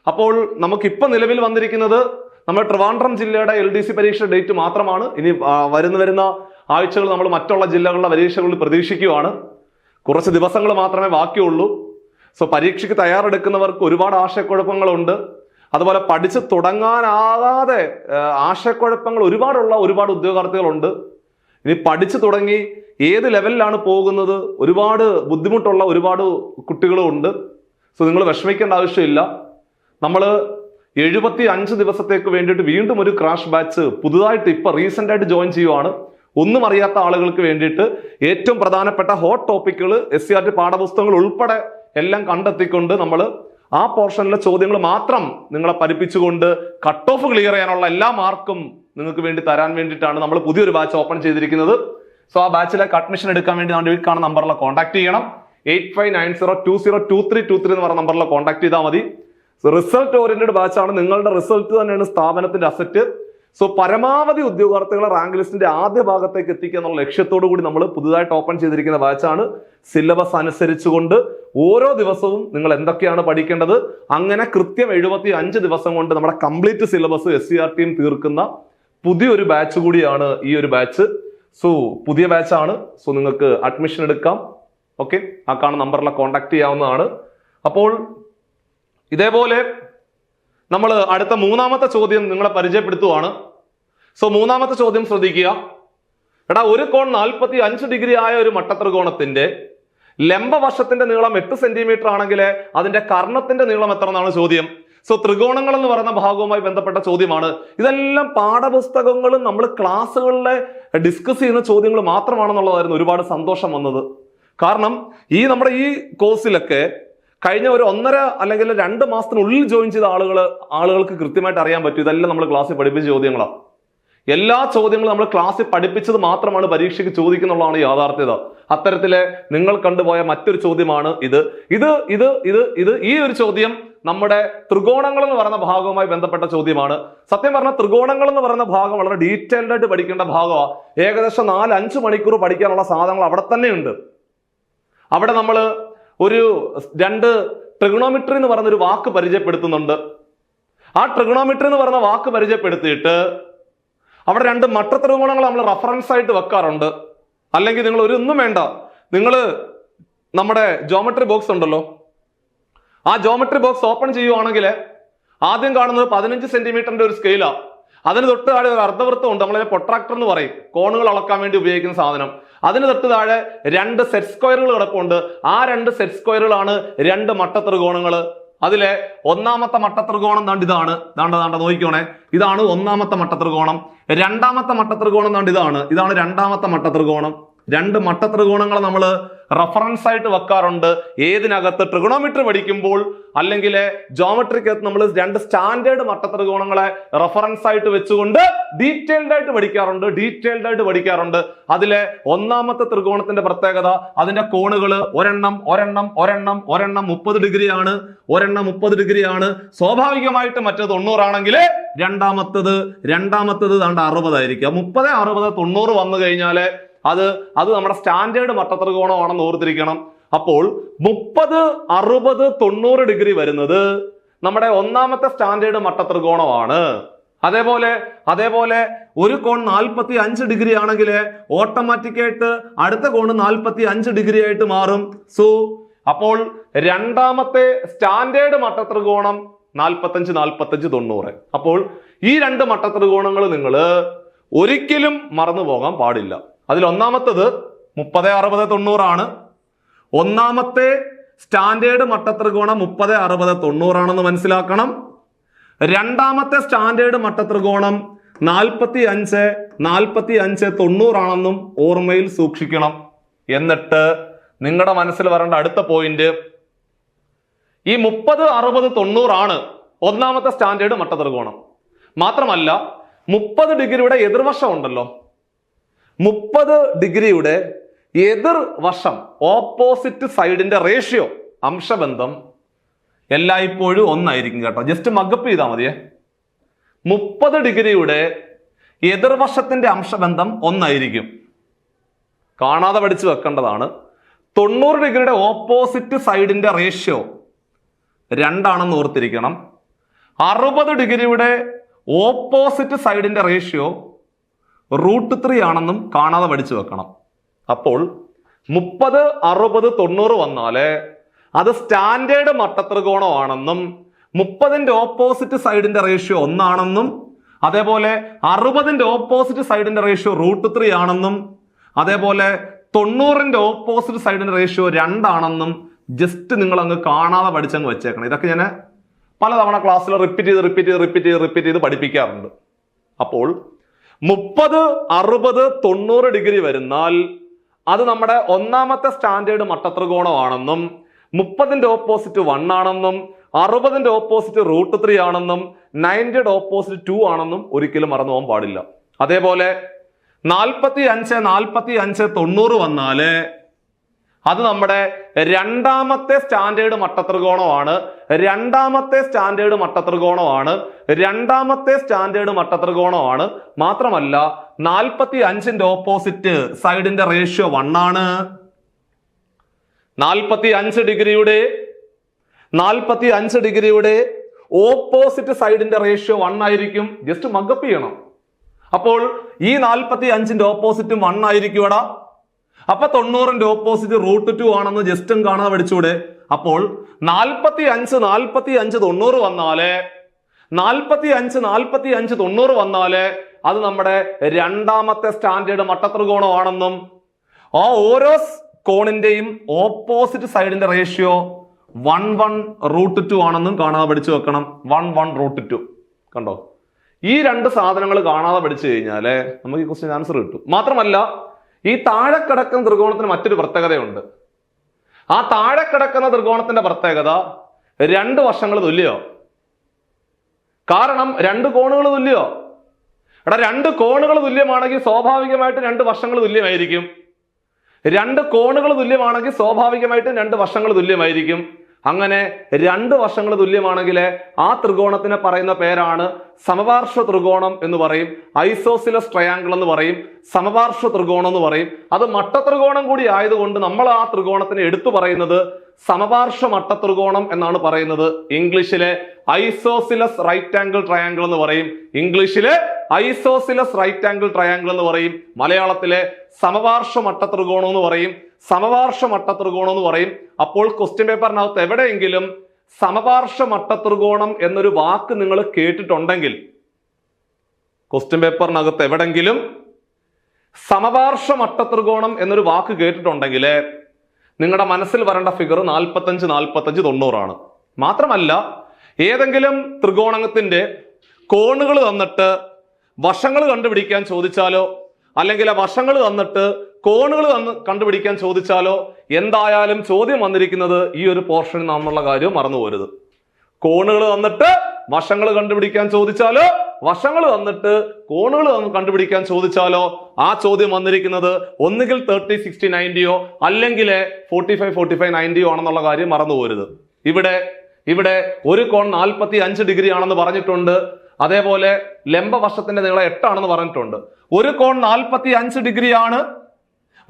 അപ്പോൾ നമുക്കിപ്പോൾ നിലവിൽ വന്നിരിക്കുന്നത് നമ്മുടെ ട്രിവാൻഡ്രം ജില്ലയുടെ എൽ ഡി സി പരീക്ഷ ഡേറ്റ് മാത്രമാണ്. ഇനി വരുന്ന വരുന്ന ആഴ്ചകൾ നമ്മൾ മറ്റുള്ള ജില്ലകളുടെ പരീക്ഷകളിൽ പ്രതീക്ഷിക്കുകയാണ്. കുറച്ച് ദിവസങ്ങൾ മാത്രമേ ബാക്കിയുള്ളൂ. സോ പരീക്ഷയ്ക്ക് തയ്യാറെടുക്കുന്നവർക്ക് ഒരുപാട് ആശയക്കുഴപ്പങ്ങളുണ്ട്. അതുപോലെ പഠിച്ചു തുടങ്ങാനാകാതെ ആശയക്കുഴപ്പങ്ങൾ ഒരുപാടുള്ള ഒരുപാട് ഉദ്യോഗാർത്ഥികളുണ്ട്. ഇനി പഠിച്ചു തുടങ്ങി ഏത് ലെവലിലാണ് പോകുന്നത്? ഒരുപാട് ബുദ്ധിമുട്ടുള്ള ഒരുപാട് കുട്ടികളും ഉണ്ട് സോ നിങ്ങൾ വിഷമിക്കേണ്ട ആവശ്യമില്ല. നമ്മൾ എഴുപത്തി അഞ്ച് ദിവസത്തേക്ക് വേണ്ടിയിട്ട് വീണ്ടും ഒരു ക്രാഷ് ബാച്ച് പുതുതായിട്ട് ഇപ്പൊ റീസെന്റ് ആയിട്ട് ജോയിൻ ചെയ്യുവാണ്. ഒന്നും അറിയാത്ത ആളുകൾക്ക് വേണ്ടിയിട്ട് ഏറ്റവും പ്രധാനപ്പെട്ട ഹോട്ട് ടോപ്പിക്കുകൾ എസ് സി ആർ ടി പാഠപുസ്തകങ്ങൾ ഉൾപ്പെടെ എല്ലാം കണ്ടെത്തിക്കൊണ്ട് നമ്മൾ ആ പോർഷനിലെ ചോദ്യങ്ങൾ മാത്രം നിങ്ങളെ പഠിപ്പിച്ചുകൊണ്ട് കട്ട് ഓഫ് ക്ലിയർ ചെയ്യാനുള്ള എല്ലാ മാർക്കും നിങ്ങൾക്ക് വേണ്ടി തരാൻ വേണ്ടിയിട്ടാണ് നമ്മൾ പുതിയൊരു ബാച്ച് ഓപ്പൺ ചെയ്തിരിക്കുന്നത്. സോ ആ ബാച്ചിലേക്ക് അഡ്മിഷൻ എടുക്കാൻ വേണ്ടി നമ്മുടെ വീട്ടിൽ കാണുന്ന നമ്പറിൽ കോൺടാക്ട് ചെയ്യണം. Eight five nine zero two zero two three two three എന്ന് പറഞ്ഞ നമ്പറിൽ കോൺടാക്ട് ചെയ്താൽ മതി. റിസൾട്ട് ഓറിയന്റഡ് ബാച്ചാണ് നിങ്ങളുടെ റിസൾട്ട് തന്നെയാണ് സ്ഥാപനത്തിന്റെ അസറ്റ് സോ പരമാവധി ഉദ്യോഗാർത്ഥികളെ റാങ്ക് ലിസ്റ്റിന്റെ ആദ്യ ഭാഗത്തേക്ക് എത്തിക്കുക എന്നുള്ള ലക്ഷ്യത്തോടു കൂടി നമ്മൾ പുതുതായിട്ട് ഓപ്പൺ ചെയ്തിരിക്കുന്ന ബാച്ചാണ് സിലബസ് അനുസരിച്ചുകൊണ്ട് ഓരോ ദിവസവും നിങ്ങൾ എന്തൊക്കെയാണ് പഠിക്കേണ്ടത്? അങ്ങനെ കൃത്യം എഴുപത്തി അഞ്ച് ദിവസം കൊണ്ട് നമ്മുടെ complete syllabus S C R ടിയും തീർക്കുന്ന പുതിയൊരു ബാച്ച് കൂടിയാണ് ഈ ഒരു ബാച്ച് സോ പുതിയ ബാച്ചാണ് സോ നിങ്ങൾക്ക് അഡ്മിഷൻ എടുക്കാം. ഓക്കെ ആ കാണുന്ന നമ്പറിലെ കോൺടാക്ട് ചെയ്യാവുന്നതാണ്. അപ്പോൾ ഇതേപോലെ നമ്മൾ അടുത്ത മൂന്നാമത്തെ ചോദ്യം നിങ്ങളെ പരിചയപ്പെടുത്തുവാണ്. സോ മൂന്നാമത്തെ ചോദ്യം ശ്രദ്ധിക്കുക. എടാ ഒരു കോൺ നാൽപ്പത്തി അഞ്ച് ഡിഗ്രി ആയ ഒരു മട്ടത്രികോണത്തിന്റെ ലംബവശത്തിന്റെ നീളം എട്ട് സെന്റിമീറ്റർ ആണെങ്കിൽ അതിന്റെ കർണത്തിന്റെ നീളം എത്ര എന്നാണ് ചോദ്യം. സോ ത്രികോണങ്ങൾ എന്ന് പറയുന്ന ഭാഗവുമായി ബന്ധപ്പെട്ട ചോദ്യമാണ്. ഇതെല്ലാം പാഠപുസ്തകങ്ങളും നമ്മൾ ക്ലാസ്സുകളിലെ ഡിസ്കസ് ചെയ്യുന്ന ചോദ്യങ്ങൾ മാത്രമാണെന്നുള്ളതായിരുന്നു ഒരുപാട് സന്തോഷം വന്നത്. കാരണം ഈ നമ്മുടെ ഈ കോഴ്സിലൊക്കെ കഴിഞ്ഞ ഒരു ഒന്നര അല്ലെങ്കിൽ രണ്ട് മാസത്തിനുള്ളിൽ ജോയിൻ ചെയ്ത ആളുകൾ ആളുകൾക്ക് കൃത്യമായിട്ട് അറിയാൻ പറ്റും. ഇതെല്ലാം നമ്മൾ ക്ലാസ്സിൽ പഠിപ്പിച്ച ചോദ്യങ്ങളാണ്. എല്ലാ ചോദ്യങ്ങളും നമ്മൾ ക്ലാസ്സിൽ പഠിപ്പിച്ചത് മാത്രമാണ് പരീക്ഷയ്ക്ക് ചോദിക്കുന്നുള്ളതാണ് യാഥാർത്ഥ്യത. അത്തരത്തിലെ നിങ്ങൾ കണ്ടുപോയ മറ്റൊരു ചോദ്യമാണ് ഇത്. ഇത് ഇത് ഇത് ഇത് ഈ ഒരു ചോദ്യം നമ്മുടെ ത്രികോണങ്ങൾ എന്ന് പറയുന്ന ഭാഗവുമായി ബന്ധപ്പെട്ട ചോദ്യമാണ്. സത്യം പറഞ്ഞാൽ ത്രികോണങ്ങൾ എന്ന് പറയുന്ന ഭാഗം വളരെ ഡീറ്റെയിൽഡ് ആയിട്ട് പഠിക്കേണ്ട ഭാഗമാണ് ഏകദേശം നാല് അഞ്ച് മണിക്കൂർ പഠിക്കാനുള്ള സാധനങ്ങൾ അവിടെ തന്നെയുണ്ട്. അവിടെ നമ്മൾ ഒരു രണ്ട് ട്രിഗണോമിട്രി എന്ന് പറയുന്ന ഒരു വാക്ക് പരിചയപ്പെടുത്തുന്നുണ്ട്. ആ ട്രിഗണോമിട്രി എന്ന് പറയുന്ന വാക്ക് പരിചയപ്പെടുത്തിയിട്ട് അവിടെ രണ്ട് മട്ട ത്രികോണങ്ങൾ നമ്മൾ റഫറൻസ് ആയിട്ട് വെക്കാറുണ്ട്. അല്ലെങ്കിൽ നിങ്ങൾ ഒരു ഒന്നും വേണ്ട. നിങ്ങൾ നമ്മുടെ ജോമെട്രി ബോക്സ് ഉണ്ടല്ലോ. ആ ജോമെട്രി ബോക്സ് ഓപ്പൺ ചെയ്യുവാണെങ്കിൽ ആദ്യം കാണുന്നത് പതിനഞ്ച് സെന്റിമീറ്ററിന്റെ ഒരു സ്കെയിലാണ് അതിന് തൊട്ട് താഴെ ഒരു അർദ്ധവൃത്തം ഉണ്ട്. നമ്മളതിനെ പൊട്രാക്ടർ എന്ന് പറയും. കോണുകൾ അളക്കാൻ വേണ്ടി ഉപയോഗിക്കുന്ന സാധനം. അതിന് തൊട്ട് താഴെ രണ്ട് സെറ്റ് സ്ക്വയറുകൾ കിടപ്പുണ്ട്. ആ രണ്ട് സെറ്റ് സ്ക്വയറുകളാണ് രണ്ട് മട്ട ത്രികോണങ്ങൾ അതിലെ ഒന്നാമത്തെ മട്ടത്രികോണം ദാണ്ട് ഇതാണ്. ദാണ്ട ദാണ്ട നോക്കിക്കോണേ. ഇതാണ് ഒന്നാമത്തെ മട്ടത്രികോണം. രണ്ടാമത്തെ മട്ടത്രികോണം ദാണ്ട് ഇതാണ്. ഇതാണ് രണ്ടാമത്തെ മട്ടത്രികോണം. രണ്ട് മട്ട ത്രികോണങ്ങൾ നമ്മൾ റഫറൻസ് ആയിട്ട് വെക്കാറുണ്ട്. ഏതിനകത്ത് ട്രിഗണോമെട്രി പഠിക്കുമ്പോൾ അല്ലെങ്കിൽ ജോമെട്രിക്കകത്ത് നമ്മൾ രണ്ട് സ്റ്റാൻഡേർഡ് മട്ട ത്രികോണങ്ങളെ റഫറൻസ് ആയിട്ട് വെച്ചുകൊണ്ട് ഡീറ്റെയിൽഡ് ആയിട്ട് പഠിക്കാറുണ്ട് ഡീറ്റെയിൽഡ് ആയിട്ട് പഠിക്കാറുണ്ട്. അതിലെ ഒന്നാമത്തെ ത്രികോണത്തിന്റെ പ്രത്യേകത അതിന്റെ കോണുകൾ ഒരെണ്ണം ഒരെണ്ണം ഒരെണ്ണം ഒരെണ്ണം മുപ്പത് ഡിഗ്രിയാണ് ഒരെണ്ണം മുപ്പത് ഡിഗ്രിയാണ്. സ്വാഭാവികമായിട്ട് മറ്റേ തൊണ്ണൂറാണെങ്കിൽ രണ്ടാമത്തത് രണ്ടാമത്തത് താണ്ട് അറുപതായിരിക്കും. മുപ്പത് അറുപത് തൊണ്ണൂറ് വന്നു കഴിഞ്ഞാൽ അത് അത് നമ്മുടെ സ്റ്റാൻഡേർഡ് മട്ടത്രികോണമാണെന്ന് ഓർത്തിരിക്കണം. അപ്പോൾ മുപ്പത് അറുപത് തൊണ്ണൂറ് ഡിഗ്രി വരുന്നത് നമ്മുടെ ഒന്നാമത്തെ സ്റ്റാൻഡേർഡ് മട്ടത്രികോണമാണ് അതേപോലെ അതേപോലെ ഒരു കോൺ നാൽപ്പത്തി അഞ്ച് ഡിഗ്രി ആണെങ്കിൽ ഓട്ടോമാറ്റിക്കായിട്ട് അടുത്ത കോൺ നാൽപ്പത്തി അഞ്ച് ഡിഗ്രി ആയിട്ട് മാറും. സോ അപ്പോൾ രണ്ടാമത്തെ സ്റ്റാൻഡേർഡ് മട്ടത്രികോണം നാൽപ്പത്തഞ്ച് നാൽപ്പത്തഞ്ച് തൊണ്ണൂറ്. അപ്പോൾ ഈ രണ്ട് മട്ടത്രികോണങ്ങൾ നിങ്ങൾ ഒരിക്കലും മറന്നു പോകാൻ പാടില്ല. അതിൽ ഒന്നാമത്തത് മുപ്പത് അറുപത് തൊണ്ണൂറാണ്. ഒന്നാമത്തെ സ്റ്റാൻഡേർഡ് മട്ടത്രികോണം മുപ്പത് അറുപത് തൊണ്ണൂറാണെന്ന് മനസ്സിലാക്കണം. രണ്ടാമത്തെ സ്റ്റാൻഡേർഡ് മട്ടത്രികോണം നാൽപ്പത്തി അഞ്ച് നാൽപ്പത്തി അഞ്ച് തൊണ്ണൂറാണെന്നും ഓർമ്മയിൽ സൂക്ഷിക്കണം. എന്നിട്ട് നിങ്ങളുടെ മനസ്സിൽ വരേണ്ട അടുത്ത പോയിന്റ് ഈ മുപ്പത് അറുപത് തൊണ്ണൂറാണ് ഒന്നാമത്തെ സ്റ്റാൻഡേർഡ് മട്ടത്രികോണം. മാത്രമല്ല മുപ്പത് ഡിഗ്രിയുടെ എതിർവശം ഉണ്ടല്ലോ. മുപ്പത് ഡിഗ്രിയുടെ എതിർ വശം ഓപ്പോസിറ്റ് സൈഡിന്റെ റേഷ്യോ അംശബന്ധം എല്ലായ്പ്പോഴും ഒന്നായിരിക്കും കേട്ടോ. ജസ്റ്റ് മഗപ്പ് ചെയ്താൽ മതിയേ. മുപ്പത് ഡിഗ്രിയുടെ എതിർവശത്തിന്റെ അംശബന്ധം ഒന്നായിരിക്കും. കാണാതെ പഠിച്ചു വെക്കേണ്ടതാണ്. തൊണ്ണൂറ് ഡിഗ്രിയുടെ ഓപ്പോസിറ്റ് സൈഡിന്റെ റേഷ്യോ രണ്ടാണെന്ന് ഓർത്തിരിക്കണം. അറുപത് ഡിഗ്രിയുടെ ഓപ്പോസിറ്റ് സൈഡിന്റെ റേഷ്യോ റൂട്ട് ത്രീ ആണെന്നും കാണാതെ പഠിച്ചു വെക്കണം. അപ്പോൾ മുപ്പത് അറുപത് തൊണ്ണൂറ് വന്നാൽ അത് സ്റ്റാൻഡേർഡ് മട്ടത്രികോണമാണെന്നും മുപ്പതിന്റെ ഓപ്പോസിറ്റ് സൈഡിന്റെ റേഷ്യോ ഒന്നാണെന്നും അതേപോലെ അറുപതിന്റെ ഓപ്പോസിറ്റ് സൈഡിന്റെ റേഷ്യോ റൂട്ട് ത്രീ ആണെന്നും അതേപോലെ തൊണ്ണൂറിന്റെ ഓപ്പോസിറ്റ് സൈഡിന്റെ റേഷ്യോ രണ്ടാണെന്നും ജസ്റ്റ് നിങ്ങൾ അങ്ങ് കാണാതെ പഠിച്ചങ്ങ് വെച്ചേക്കണം. ഇതൊക്കെ ഞാൻ പലതവണ ക്ലാസ്സിൽ റിപ്പീറ്റ് ചെയ്ത് റിപ്പീറ്റ് ചെയ്ത് റിപ്പീറ്റ് ചെയ്ത് റിപ്പീറ്റ് ചെയ്ത് പഠിപ്പിക്കാറുണ്ട്. അപ്പോൾ മുപ്പത് അറുപത് തൊണ്ണൂറ് ഡിഗ്രി വരുന്നാൽ അത് നമ്മുടെ ഒന്നാമത്തെ സ്റ്റാൻഡേർഡ് മട്ടത്രികോണമാണെന്നും മുപ്പതിന്റെ ഓപ്പോസിറ്റ് വൺ ആണെന്നും അറുപതിന്റെ ഓപ്പോസിറ്റ് റൂട്ട് ത്രീ ആണെന്നും നയന്റിയുടെ ഓപ്പോസിറ്റ് ടു ആണെന്നും ഒരിക്കലും മറന്നു പോകാൻ പാടില്ല. അതേപോലെ നാൽപ്പത്തി അഞ്ച് നാൽപ്പത്തി അഞ്ച് തൊണ്ണൂറ് വന്നാൽ അത് നമ്മുടെ രണ്ടാമത്തെ സ്റ്റാൻഡേർഡ് മട്ടത്രികോണമാണ് രണ്ടാമത്തെ സ്റ്റാൻഡേർഡ് മട്ടത്രികോണമാണ് രണ്ടാമത്തെ സ്റ്റാൻഡേർഡ് മട്ടത്രികോണമാണ് മാത്രമല്ല നാൽപ്പത്തി അഞ്ചിന്റെ ഓപ്പോസിറ്റ് സൈഡിന്റെ റേഷ്യോ വൺ ആണ് നാൽപ്പത്തി അഞ്ച് ഡിഗ്രിയുടെ നാൽപ്പത്തി അഞ്ച് ഡിഗ്രിയുടെ ഓപ്പോസിറ്റ് സൈഡിന്റെ റേഷ്യോ വൺ ആയിരിക്കും ജസ്റ്റ് മഗപ്പ് ചെയ്യണം. അപ്പോൾ ഈ നാൽപ്പത്തി അഞ്ചിന്റെ ഓപ്പോസിറ്റും വൺ ആയിരിക്കുമടാ അപ്പൊ തൊണ്ണൂറിന്റെ ഓപ്പോസിറ്റ് റൂട്ട് ടു ആണെന്ന് ജസ്റ്റും കാണാതെ പഠിച്ചൂടെ അപ്പോൾ നാൽപ്പത്തി അഞ്ച് നാൽപ്പത്തി അഞ്ച് തൊണ്ണൂറ് വന്നാൽ നാൽപ്പത്തി അഞ്ച് നാൽപ്പത്തി അഞ്ച് തൊണ്ണൂറ് വന്നാൽ അത് നമ്മുടെ രണ്ടാമത്തെ സ്റ്റാൻഡേർഡ് മട്ടത്രികോണമാണെന്നും ആ ഓരോ കോണിന്റെയും opposite സൈഡിന്റെ ratio one one root two ആണെന്നും കാണാതെ പഠിച്ചു വെക്കണം. വൺ വൺ റൂട്ട് ടു കണ്ടോ? ഈ രണ്ട് സാധനങ്ങൾ കാണാതെ പഠിച്ചു കഴിഞ്ഞാൽ നമുക്ക് ഈ ക്വസ്റ്റ്യൻ ആൻസർ കിട്ടും. മാത്രമല്ല ഈ താഴെ കിടക്കുന്ന ത്രികോണത്തിന് മറ്റൊരു പ്രത്യേകതയുണ്ട്. ആ താഴെ കിടക്കുന്ന ത്രികോണത്തിന്റെ പ്രത്യേകത രണ്ട് വശങ്ങൾ തുല്യോ? കാരണം രണ്ട് കോണുകൾ തുല്യോ? എടാ രണ്ട് കോണുകൾ തുല്യമാണെങ്കിൽ സ്വാഭാവികമായിട്ട് രണ്ട് വശങ്ങൾ തുല്യമായിരിക്കും. രണ്ട് കോണുകൾ തുല്യമാണെങ്കിൽ സ്വാഭാവികമായിട്ടും രണ്ട് വശങ്ങൾ തുല്യമായിരിക്കും. അങ്ങനെ രണ്ട് വശങ്ങൾ തുല്യമാണെങ്കിൽ ആ ത്രികോണത്തിന് പറയുന്ന പേരാണ് സമപാർശ്വ ത്രികോണം എന്ന് പറയും. ഐസോസിലസ് ട്രയാങ്കിൾ എന്ന് പറയും. സമപാർശ്വ ത്രികോണം എന്ന് പറയും. അത് മട്ട ത്രികോണം കൂടി ആയതുകൊണ്ട് നമ്മൾ ആ ത്രികോണത്തിന് എടുത്തു പറയുന്നത് സമപാർശ്വ മട്ടത്രികോണം എന്നാണ് പറയുന്നത്. ഇംഗ്ലീഷിലെ ഐസോസിലസ് റൈറ്റ് ആംഗിൾ ട്രയാങ്കിൾ എന്ന് പറയും. ഇംഗ്ലീഷിലെ ഐസോസിലസ് റൈറ്റ് ആംഗിൾ ട്രയാങ്കിൾ എന്ന് പറയും. മലയാളത്തിലെ സമപാർശ്വ മട്ടത്രികോണം എന്ന് പറയും. സമപാർശ്വ മട്ടത്രികോണം എന്ന് പറയും. അപ്പോൾ ക്വസ്റ്റ്യൻ പേപ്പറിനകത്ത് എവിടെയെങ്കിലും സമപാർശ്വ മട്ടത്രികോണം എന്നൊരു വാക്ക് നിങ്ങൾ കേട്ടിട്ടുണ്ടെങ്കിൽ ക്വസ്റ്റ്യൻ പേപ്പറിനകത്ത് എവിടെങ്കിലും സമപാർശ്വ മട്ടത്രികോണം എന്നൊരു വാക്ക് കേട്ടിട്ടുണ്ടെങ്കിൽ നിങ്ങളുടെ മനസ്സിൽ വരേണ്ട ഫിഗർ നാൽപ്പത്തഞ്ച് നാൽപ്പത്തഞ്ച് തൊണ്ണൂറാണ്. മാത്രമല്ല ഏതെങ്കിലും ത്രികോണത്തിന്റെ കോണുകൾ തന്നിട്ട് വശങ്ങൾ കണ്ടുപിടിക്കാൻ ചോദിച്ചാലോ അല്ലെങ്കിൽ ആ വശങ്ങൾ തന്നിട്ട് കോണുകൾ തന്ന് കണ്ടുപിടിക്കാൻ ചോദിച്ചാലോ എന്തായാലും ചോദ്യം വന്നിരിക്കുന്നത് ഈ ഒരു പോർഷനിൽ നിന്നുള്ള കാര്യം മറന്നു പോരുത് കോണുകൾ തന്നിട്ട് വശങ്ങൾ കണ്ടുപിടിക്കാൻ ചോദിച്ചാലോ? വശങ്ങൾ വന്നിട്ട് കോണുകൾ കണ്ടുപിടിക്കാൻ ചോദിച്ചാലോ? ആ ചോദ്യം വന്നിരിക്കുന്നത് ഒന്നുകിൽ തേർട്ടി സിക്സ്റ്റി നയന്റിയോ അല്ലെങ്കിൽ ഫോർട്ടി ഫൈവ് ഫോർട്ടി ഫൈവ് നയന്റിയോ ആണെന്നുള്ള കാര്യം മറന്നുപോരുത് ഇവിടെ ഇവിടെ ഒരു കോൺ നാൽപ്പത്തി അഞ്ച് ഡിഗ്രി ആണെന്ന് പറഞ്ഞിട്ടുണ്ട്. അതേപോലെ ലംബ വശത്തിന്റെ നീളം എട്ടാണെന്ന് പറഞ്ഞിട്ടുണ്ട്. ഒരു കോൺ നാൽപ്പത്തി അഞ്ച് ഡിഗ്രി ആണ്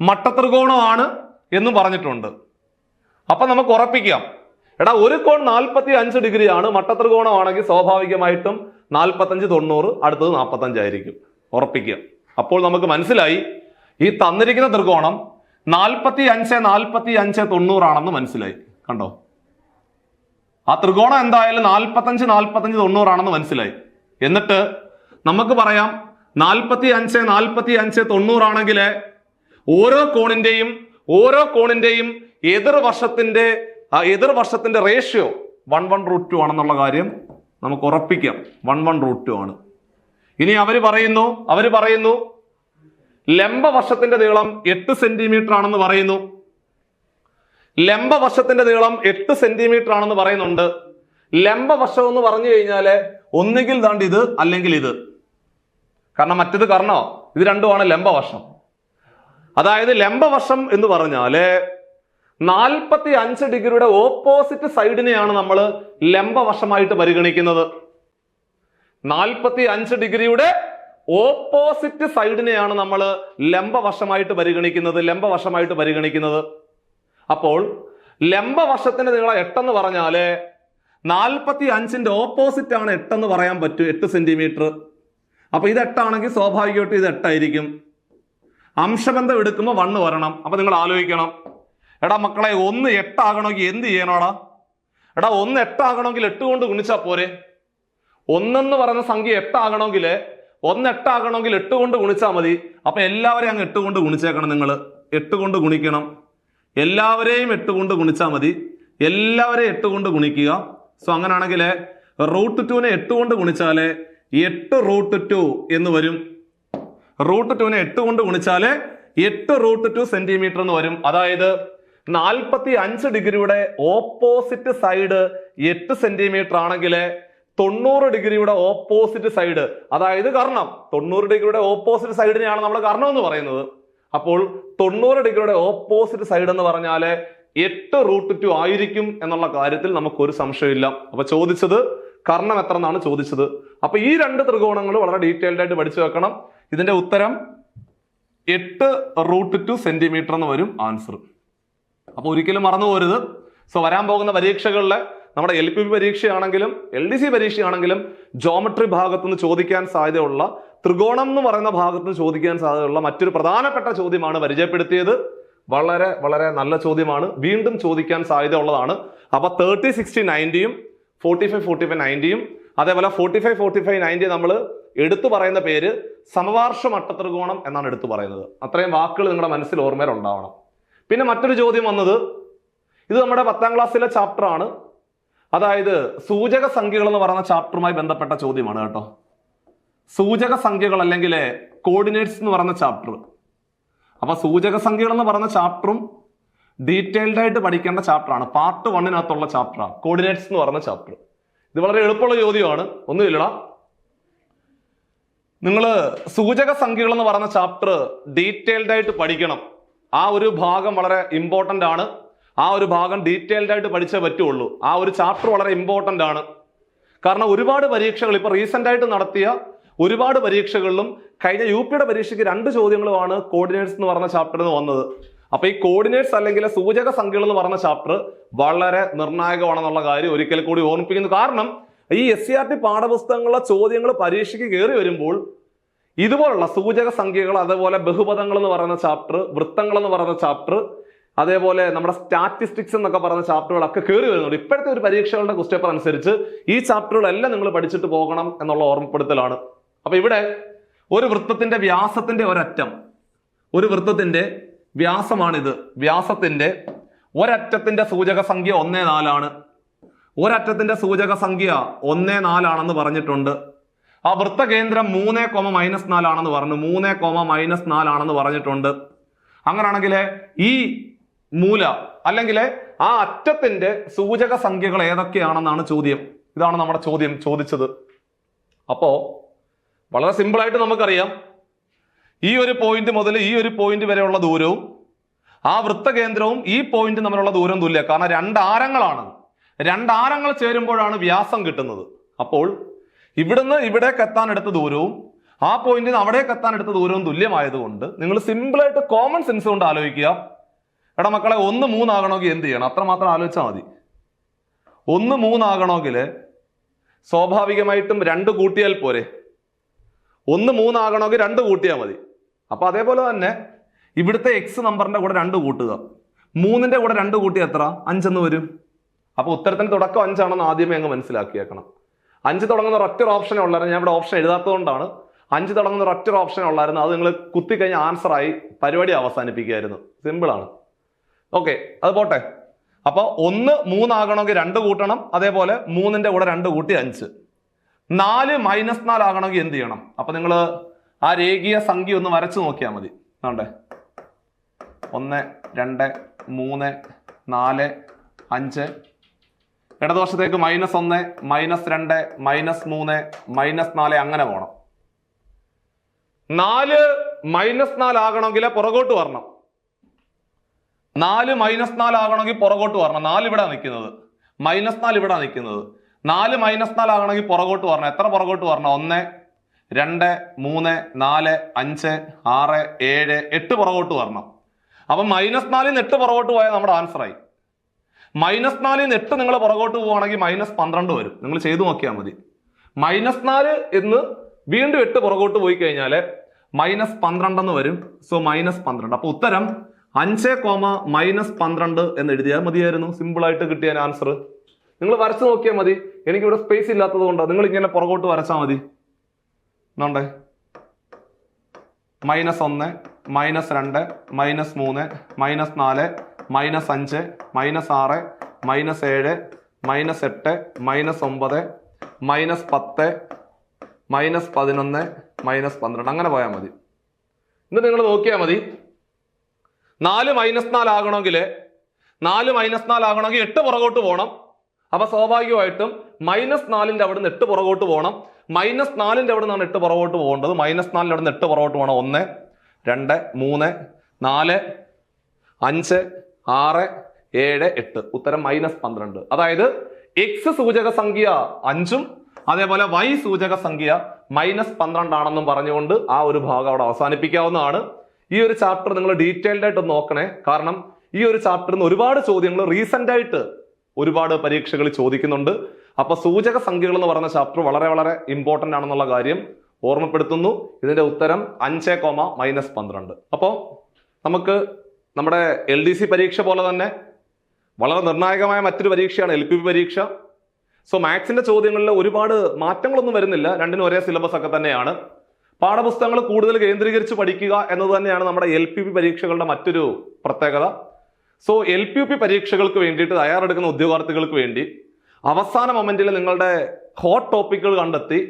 മട്ടത്രികോണമാണ് എന്നും പറഞ്ഞിട്ടുണ്ട്. അപ്പൊ നമുക്ക് ഉറപ്പിക്കാം. എടാ ഒരു കോൺ നാൽപ്പത്തി അഞ്ച് ഡിഗ്രി ആണ് മട്ടത്രികോണമാണെങ്കിൽ സ്വാഭാവികമായിട്ടും നാൽപ്പത്തഞ്ച് തൊണ്ണൂറ് അടുത്തത് നാൽപ്പത്തഞ്ചായിരിക്കും ഉറപ്പിക്കുക. അപ്പോൾ നമുക്ക് മനസ്സിലായി ഈ തന്നിരിക്കുന്ന ത്രികോണം നാൽപ്പത്തി അഞ്ച് നാൽപ്പത്തി അഞ്ച് തൊണ്ണൂറാണെന്ന് മനസ്സിലായി. കണ്ടോ? ആ ത്രികോണം എന്തായാലും നാൽപ്പത്തഞ്ച് നാൽപ്പത്തഞ്ച് തൊണ്ണൂറാണെന്ന് മനസ്സിലായി. എന്നിട്ട് നമുക്ക് പറയാം നാൽപ്പത്തി അഞ്ച് നാൽപ്പത്തി അഞ്ച് തൊണ്ണൂറാണെങ്കിൽ ഓരോ കോണിന്റെയും ഓരോ കോണിന്റെയും എതിർവശത്തിന്റെ ആ എതിർ വർഷത്തിന്റെ ratio one one root two ആണെന്നുള്ള കാര്യം നമുക്ക് ഉറപ്പിക്കാം. വൺ വൺ റൂട്ട് ടു ആണ്. ഇനി അവർ പറയുന്നു അവർ പറയുന്നു ലംബ ലംബവശത്തിന്റെ നീളം എട്ട് സെന്റിമീറ്റർ ആണെന്ന് പറയുന്നു. ലംബ ലംബവശത്തിന്റെ നീളം എട്ട് സെന്റിമീറ്റർ ആണെന്ന് പറയുന്നുണ്ട്. ലംബ വർഷം എന്ന് പറഞ്ഞു കഴിഞ്ഞാൽ ഒന്നുകിൽ ദാണ്ട് ഇത് അല്ലെങ്കിൽ ഇത്. കാരണം മറ്റത് കാരണോ? ഇത് രണ്ടുമാണ് ലംബവശം അതായത് ലംബവശം എന്ന് പറഞ്ഞാൽ നാൽപ്പത്തി അഞ്ച് ഡിഗ്രിയുടെ ഓപ്പോസിറ്റ് സൈഡിനെയാണ് നമ്മൾ ലംബവശമായിട്ട് പരിഗണിക്കുന്നത്. നാൽപ്പത്തി അഞ്ച് ഡിഗ്രിയുടെ ഓപ്പോസിറ്റ് സൈഡിനെയാണ് നമ്മൾ ലംബവശമായിട്ട് പരിഗണിക്കുന്നത് ലംബവശമായിട്ട് പരിഗണിക്കുന്നത്. അപ്പോൾ ലംബവശത്തിന്റെ നീളം എട്ടെന്ന് പറഞ്ഞാൽ നാൽപ്പത്തി അഞ്ചിന്റെ ഓപ്പോസിറ്റ് ആണ് എട്ടെന്ന് പറയാൻ പറ്റൂ എട്ട് സെന്റിമീറ്റർ. അപ്പൊ ഇത് എട്ടാണെങ്കിൽ സ്വാഭാവികമായിട്ടും ഇത് എട്ടായിരിക്കും. അംശബന്ധം എടുക്കുമ്പോൾ വണ്ണ് വരണം. അപ്പൊ നിങ്ങൾ ആലോചിക്കണം. എടാ മക്കളെ ഒന്ന് എട്ടാകണമെങ്കിൽ എന്ത് ചെയ്യണോടാ? എടാ ഒന്ന് എട്ടാകണമെങ്കിൽ എട്ട് കൊണ്ട് ഗുണിച്ചാൽ പോരെ. ഒന്നെന്ന് പറയുന്ന സംഖ്യ എട്ടാകണമെങ്കിൽ ഒന്ന് എട്ടാകണമെങ്കിൽ എട്ട് കൊണ്ട് ഗുണിച്ചാൽ മതി. അപ്പൊ എല്ലാവരെയും അങ്ങ് എട്ട് കൊണ്ട് ഗുണിച്ചേക്കണം നിങ്ങൾ എട്ട് കൊണ്ട് ഗുണിക്കണം. എല്ലാവരെയും എട്ട് കൊണ്ട് ഗുണിച്ചാൽ മതി. എല്ലാവരെയും എട്ട് കൊണ്ട് ഗുണിക്കുക. സോ അങ്ങനെയാണെങ്കിൽ റൂട്ട് ടുവിനെ എട്ട് കൊണ്ട് ഗുണിച്ചാൽ എട്ട് റൂട്ട് ടു എന്ന് വരും. റൂട്ട് ടുവിനെ എട്ട് കൊണ്ട് ഗുണിച്ചാൽ എട്ട് റൂട്ട് ടു സെന്റിമീറ്റർ എന്ന് വരും. അതായത് നാൽപ്പത്തി അഞ്ച് ഡിഗ്രിയുടെ ഓപ്പോസിറ്റ് സൈഡ് എട്ട് സെന്റിമീറ്റർ ആണെങ്കിൽ തൊണ്ണൂറ് ഡിഗ്രിയുടെ ഓപ്പോസിറ്റ് സൈഡ്. അതായത് കർണം. തൊണ്ണൂറ് ഡിഗ്രിയുടെ ഓപ്പോസിറ്റ് സൈഡിനെയാണ് നമ്മൾ കർണം എന്ന് പറയുന്നത്. അപ്പോൾ തൊണ്ണൂറ് ഡിഗ്രിയുടെ ഓപ്പോസിറ്റ് സൈഡ് എന്ന് പറഞ്ഞാൽ എട്ട് റൂട്ട് ടു ആയിരിക്കും എന്നുള്ള കാര്യത്തിൽ നമുക്ക് ഒരു സംശയമില്ല. അപ്പൊ ചോദിച്ചത് കർണം എത്ര എന്നാണ് ചോദിച്ചത്? അപ്പൊ ഈ രണ്ട് ത്രികോണങ്ങൾ വളരെ ഡീറ്റെയിൽഡ് ആയിട്ട് പഠിച്ചു വെക്കണം. ഇതിന്റെ ഉത്തരം എട്ട് റൂട്ട് ടു സെന്റിമീറ്റർ എന്ന് വരും ആൻസർ. അപ്പൊ ഒരിക്കലും മറന്നു പോരുത്. സോ വരാൻ പോകുന്ന പരീക്ഷകളിൽ നമ്മുടെ എൽ പി പി പരീക്ഷയാണെങ്കിലും എൽ ഡി സി പരീക്ഷയാണെങ്കിലും ജോമെട്രി ഭാഗത്തുനിന്ന് ചോദിക്കാൻ സാധ്യതയുള്ള ത്രികോണം എന്ന് പറയുന്ന ഭാഗത്തുനിന്ന് ചോദിക്കാൻ സാധ്യതയുള്ള മറ്റൊരു പ്രധാനപ്പെട്ട ചോദ്യമാണ് പരിചയപ്പെടുത്തിയത്. വളരെ വളരെ നല്ല ചോദ്യമാണ്. വീണ്ടും ചോദിക്കാൻ സാധ്യത ഉള്ളതാണ് അപ്പൊ തേർട്ടി സിക്സ്റ്റി നയന്റിയും ഫോർട്ടി ഫൈവ് ഫോർട്ടി ഫൈവ് നയന്റിയും അതേപോലെ forty five forty five ninety നമ്മൾ എടുത്തു പറയുന്ന പേര് സമവാർഷ മട്ടത്രികോണം എന്നാണ് എടുത്തു പറയുന്നത്. അത്രയും വാക്കുകൾ നിങ്ങളുടെ മനസ്സിൽ ഓർമ്മയിൽ ഉണ്ടാവണം. പിന്നെ മറ്റൊരു ചോദ്യം വന്നത് ഇത് നമ്മുടെ പത്താം ക്ലാസ്സിലെ ചാപ്റ്റർ ആണ് അതായത് സൂചക സംഖ്യകൾ എന്ന് പറയുന്ന ചാപ്റ്ററുമായി ബന്ധപ്പെട്ട ചോദ്യമാണ് കേട്ടോ. സൂചക സംഖ്യകൾ അല്ലെങ്കിൽ കോർഡിനേറ്റ്സ് എന്ന് പറയുന്ന ചാപ്റ്റർ. അപ്പൊ സൂചക സംഖ്യകൾ എന്ന് പറയുന്ന ചാപ്റ്ററും ഡീറ്റെയിൽഡ് ആയിട്ട് പഠിക്കേണ്ട ചാപ്റ്റർ ആണ് പാർട്ട് വണ്ണിനകത്തുള്ള ചാപ്റ്ററാണ് കോർഡിനേറ്റ്സ് എന്ന് പറയുന്ന ചാപ്റ്റർ. ഇത് വളരെ എളുപ്പമുള്ള ചോദ്യമാണ്. ഒന്നുമില്ലടാ നിങ്ങൾ സൂചക സംഖ്യകൾ എന്ന് പറയുന്ന ചാപ്റ്റർ ഡീറ്റെയിൽഡ് ആയിട്ട് പഠിക്കണം. ആ ഒരു ഭാഗം വളരെ ഇമ്പോർട്ടന്റ് ആണ്. ആ ഒരു ഭാഗം ഡീറ്റെയിൽഡ് ആയിട്ട് പഠിച്ചേ പറ്റുള്ളൂ. ആ ഒരു ചാപ്റ്റർ വളരെ ഇമ്പോർട്ടന്റ് ആണ്. കാരണം ഒരുപാട് പരീക്ഷകൾ ഇപ്പോൾ റീസെന്റ് ആയിട്ട് നടത്തിയ ഒരുപാട് പരീക്ഷകളിലും കഴിഞ്ഞ യു പിയുടെ പരീക്ഷയ്ക്ക് രണ്ട് ചോദ്യങ്ങളുമാണ് കോർഡിനേറ്റ്സ് എന്ന് പറഞ്ഞ ചാപ്റ്ററിൽ നിന്ന് വന്നത്. അപ്പോൾ ഈ കോർഡിനേറ്റ്സ് അല്ലെങ്കിൽ സൂചക സംഖ്യകൾ എന്ന് പറഞ്ഞ ചാപ്റ്റർ വളരെ നിർണായകമാണെന്നുള്ള കാര്യം ഒരിക്കൽ കൂടി ഓർമ്മിപ്പിക്കുന്നു. കാരണം ഈ എസ് സി ആർ ടി പാഠപുസ്തകങ്ങളിലെ ചോദ്യങ്ങൾ പരീക്ഷയ്ക്ക് കയറി വരുമ്പോൾ ഇതുപോലുള്ള സൂചക സംഖ്യകൾ അതേപോലെ ബഹുപദങ്ങൾ എന്ന് പറയുന്ന ചാപ്റ്റർ വൃത്തങ്ങൾ എന്ന് പറയുന്ന ചാപ്റ്റർ അതേപോലെ നമ്മുടെ സ്റ്റാറ്റിസ്റ്റിക്സ് എന്നൊക്കെ പറയുന്ന ചാപ്റ്ററുകളൊക്കെ കയറി വരുന്നുണ്ട്. ഇപ്പോഴത്തെ ഒരു പരീക്ഷകളുടെ ക്വസ്റ്റ് പേപ്പർ അനുസരിച്ച് ഈ ചാപ്റ്ററുകളെല്ലാം നിങ്ങൾ പഠിച്ചിട്ട് പോകണം എന്നുള്ള ഓർമ്മപ്പെടുത്തലാണ്. അപ്പൊ ഇവിടെ ഒരു വൃത്തത്തിന്റെ വ്യാസത്തിന്റെ ഒരറ്റം. ഒരു വൃത്തത്തിന്റെ വ്യാസമാണിത്. വ്യാസത്തിന്റെ ഒരറ്റത്തിന്റെ സൂചക സംഖ്യ ഒന്നേ നാലാണ്. ഒരറ്റത്തിന്റെ സൂചക സംഖ്യ ഒന്നേ നാലാണെന്ന് പറഞ്ഞിട്ടുണ്ട്. ആ വൃത്തകേന്ദ്രം മൂന്നേ കോമ മൈനസ് നാലാണെന്ന് പറഞ്ഞു. മൂന്നേ കോമ മൈനസ് നാലാണെന്ന് പറഞ്ഞിട്ടുണ്ട്. അങ്ങനെയാണെങ്കിൽ ഈ മൂല അല്ലെങ്കിൽ ആ അറ്റത്തിന്റെ സൂചക സംഖ്യകൾ ഏതൊക്കെയാണെന്നാണ് ചോദ്യം. ഇതാണ് നമ്മുടെ ചോദ്യം ചോദിച്ചത്. അപ്പോ വളരെ സിമ്പിൾ ആയിട്ട് നമുക്കറിയാം. ഈ ഒരു പോയിന്റ് മുതൽ ഈ ഒരു പോയിന്റ് വരെയുള്ള ദൂരവും ആ വൃത്തകേന്ദ്രവും ഈ പോയിന്റ് തമ്മിലുള്ള ദൂരം തുല്യ. കാരണം രണ്ടാരങ്ങളാണ് രണ്ടാരങ്ങൾ ചേരുമ്പോഴാണ് വ്യാസം കിട്ടുന്നത്. അപ്പോൾ ഇവിടുന്ന് ഇവിടെ എത്താൻ എടുത്ത ദൂരവും ആ പോയിന്റിൽ നിന്ന് അവിടേക്ക് എത്താൻ എടുത്ത ദൂരവും തുല്യമായതുകൊണ്ട് നിങ്ങൾ സിമ്പിളായിട്ട് കോമൺ സെൻസ് കൊണ്ട് ആലോചിക്കുക. എടാ മക്കളെ ഒന്ന് മൂന്നാകണമെങ്കിൽ എന്ത് ചെയ്യണം? അത്രമാത്രം ആലോചിച്ചാൽ മതി. ഒന്ന് മൂന്നാകണമെങ്കിൽ സ്വാഭാവികമായിട്ടും രണ്ട് കൂട്ടിയാൽ പോരെ. ഒന്ന് മൂന്നാകണമെങ്കിൽ രണ്ട് കൂട്ടിയാൽ മതി. അപ്പൊ അതേപോലെ തന്നെ ഇവിടുത്തെ എക്സ് നമ്പറിന്റെ കൂടെ രണ്ട് കൂട്ടുക. മൂന്നിന്റെ കൂടെ രണ്ട് കൂട്ടി എത്ര? അഞ്ചെന്ന് വരും. അപ്പൊ ഉത്തരത്തിന് തുടക്കം അഞ്ചാണെന്ന് ആദ്യമേ അങ്ങ് മനസ്സിലാക്കിയേക്കണം. അഞ്ച് തുടങ്ങുന്ന ഒറ്റ ഓപ്ഷൻ ഉള്ളായിരുന്നു. ഞാൻ ഇവിടെ ഓപ്ഷൻ എഴുതാത്തതുകൊണ്ടാണ്. അഞ്ച് തുടങ്ങുന്ന ഒറ്റ ഓപ്ഷൻ ഉള്ളായിരുന്നു. അത് നിങ്ങൾ കുത്തി ആൻസറായി പരിപാടി അവസാനിപ്പിക്കുകയായിരുന്നു. സിമ്പിളാണ് ഓക്കെ അത് പോട്ടെ. അപ്പൊ ഒന്ന് മൂന്നാകണമെങ്കിൽ രണ്ട് കൂട്ടണം. അതേപോലെ മൂന്നിന്റെ കൂടെ രണ്ട് കൂട്ടി അഞ്ച്. നാല് മൈനസ് നാലാകണമെങ്കിൽ എന്ത് ചെയ്യണം? അപ്പൊ നിങ്ങൾ ആ രേഖീയ സംഖ്യ ഒന്ന് വരച്ചു നോക്കിയാൽ മതി. വേണ്ടേ ഒന്ന് രണ്ട് മൂന്ന് നാല് അഞ്ച് ഇടതുവശത്തേക്ക് മൈനസ് ഒന്ന് മൈനസ് രണ്ട് മൈനസ് മൂന്ന് മൈനസ് നാല് അങ്ങനെ പോകണം നാല് മൈനസ് നാലാകണമെങ്കിൽ പുറകോട്ട് വരണം. നാല് മൈനസ് നാലാകണമെങ്കിൽ പുറകോട്ട് വരണം. നാല് ഇവിടെ നിൽക്കുന്നത്. മൈനസ് നാല് ഇവിടെ നിൽക്കുന്നത്. നാല് മൈനസ് നാലാകണമെങ്കിൽ പുറകോട്ട് വരണം. എത്ര പുറകോട്ട് വരണം? ഒന്ന് രണ്ട് മൂന്ന് നാല് അഞ്ച് ആറ് ഏഴ് എട്ട് പുറകോട്ട് വരണം. അപ്പൊ മൈനസ് നാലിൽ നിന്ന് എട്ട് പുറകോട്ട് പോയാൽ നമ്മുടെ ആൻസർ ആയി. മൈനസ് നാലിൽ നിന്ന് എട്ട് നിങ്ങൾ പുറകോട്ട് പോവുകയാണെങ്കിൽ മൈനസ് പന്ത്രണ്ട് വരും. നിങ്ങൾ ചെയ്തു നോക്കിയാൽ മതി. മൈനസ് നാല് എന്ന് വീണ്ടും എട്ട് പുറകോട്ട് പോയി കഴിഞ്ഞാൽ മൈനസ് പന്ത്രണ്ട് എന്ന് വരും. സോ മൈനസ് പന്ത്രണ്ട്. അപ്പൊ ഉത്തരം അഞ്ച് കോമ മൈനസ് പന്ത്രണ്ട് എന്ന് എഴുതിയാൽ മതിയായിരുന്നു. സിമ്പിൾ ആയിട്ട് കിട്ടിയ ആൻസർ നിങ്ങൾ വരച്ചു നോക്കിയാൽ മതി. എനിക്കിവിടെ സ്പേസ് ഇല്ലാത്തത് കൊണ്ട്. നിങ്ങൾ ഇങ്ങനെ പുറകോട്ട് വരച്ചാൽ മതി. എന്നുണ്ടേ മൈനസ് ഒന്ന് മൈനസ് രണ്ട് മൈനസ് മൂന്ന് മൈനസ് നാല് മൈനസ് അഞ്ച് മൈനസ് ആറ് മൈനസ് ഏഴ് മൈനസ് എട്ട് മൈനസ് ഒമ്പത് മൈനസ് പത്ത് മൈനസ് പതിനൊന്ന് മൈനസ് പന്ത്രണ്ട്. അങ്ങനെ പോയാൽ മതി. എന്നിട്ട് നിങ്ങൾ നോക്കിയാൽ മതി. നാല് മൈനസ് നാലാകണമെങ്കിൽ നാല് മൈനസ് നാലാകണമെങ്കിൽ എട്ട് പുറകോട്ട് പോകണം അപ്പൊ സ്വാഭാവികമായിട്ടും മൈനസ് നാലിന്റെ അവിടെ നിന്ന് എട്ട് പുറകോട്ട് പോകണം മൈനസ് നാലിന്റെ അവിടെ നിന്നാണ് എട്ട് പുറകോട്ട് പോകേണ്ടത്. മൈനസ് നാലിന്റെ അവിടെ നിന്ന് എട്ട് പുറകോട്ട് പോകണം. ഒന്ന് രണ്ട് മൂന്ന് നാല് അഞ്ച് ആറ് ഏഴ് എട്ട്. ഉത്തരം മൈനസ് പന്ത്രണ്ട്. അതായത് എക്സ് സൂചക സംഖ്യ അഞ്ചും അതേപോലെ വൈ സൂചക സംഖ്യ മൈനസ് പന്ത്രണ്ടാണെന്നും പറഞ്ഞുകൊണ്ട് ആ ഒരു ഭാഗം അവിടെ അവസാനിപ്പിക്കാവുന്നതാണ്. ഈ ഒരു ചാപ്റ്റർ നിങ്ങൾ ഡീറ്റെയിൽഡ് ആയിട്ട് നോക്കണേ. കാരണം ഈ ഒരു ചാപ്റ്ററിൽ നിന്ന് ഒരുപാട് ചോദ്യങ്ങൾ റീസെന്റ് ആയിട്ട് ഒരുപാട് പരീക്ഷകൾ ചോദിക്കുന്നുണ്ട്. അപ്പൊ സൂചക സംഖ്യകൾ എന്ന് പറയുന്ന ചാപ്റ്റർ വളരെ വളരെ ഇമ്പോർട്ടന്റ് ആണെന്നുള്ള കാര്യം ഓർമ്മപ്പെടുത്തുന്നു. ഇതിന്റെ ഉത്തരം അഞ്ച് കോമ മൈനസ് പന്ത്രണ്ട്. അപ്പോൾ നമുക്ക് നമ്മുടെ എൽ ഡി സി പരീക്ഷ പോലെ തന്നെ വളരെ നിർണായകമായ മറ്റൊരു പരീക്ഷയാണ് എൽ പി പി പരീക്ഷ. സോ മാത്സിന്റെ ചോദ്യങ്ങളിൽ ഒരുപാട് മാറ്റങ്ങളൊന്നും വരുന്നില്ല. രണ്ടിനും ഒരേ സിലബസ് ഒക്കെ തന്നെയാണ്. പാഠപുസ്തകങ്ങൾ കൂടുതൽ കേന്ദ്രീകരിച്ച് പഠിക്കുക എന്നത് തന്നെയാണ് നമ്മുടെ എൽ പി പി പരീക്ഷകളുടെ മറ്റൊരു പ്രത്യേകത. സോ എൽ പി പി പരീക്ഷകൾക്ക് വേണ്ടിയിട്ട് തയ്യാറെടുക്കുന്ന ഉദ്യോഗാർത്ഥികൾക്ക് വേണ്ടി അവസാന മൊമെന്റിൽ നിങ്ങളുടെ ഹോട്ട് ടോപ്പിക്കുകൾ കണ്ടെത്തി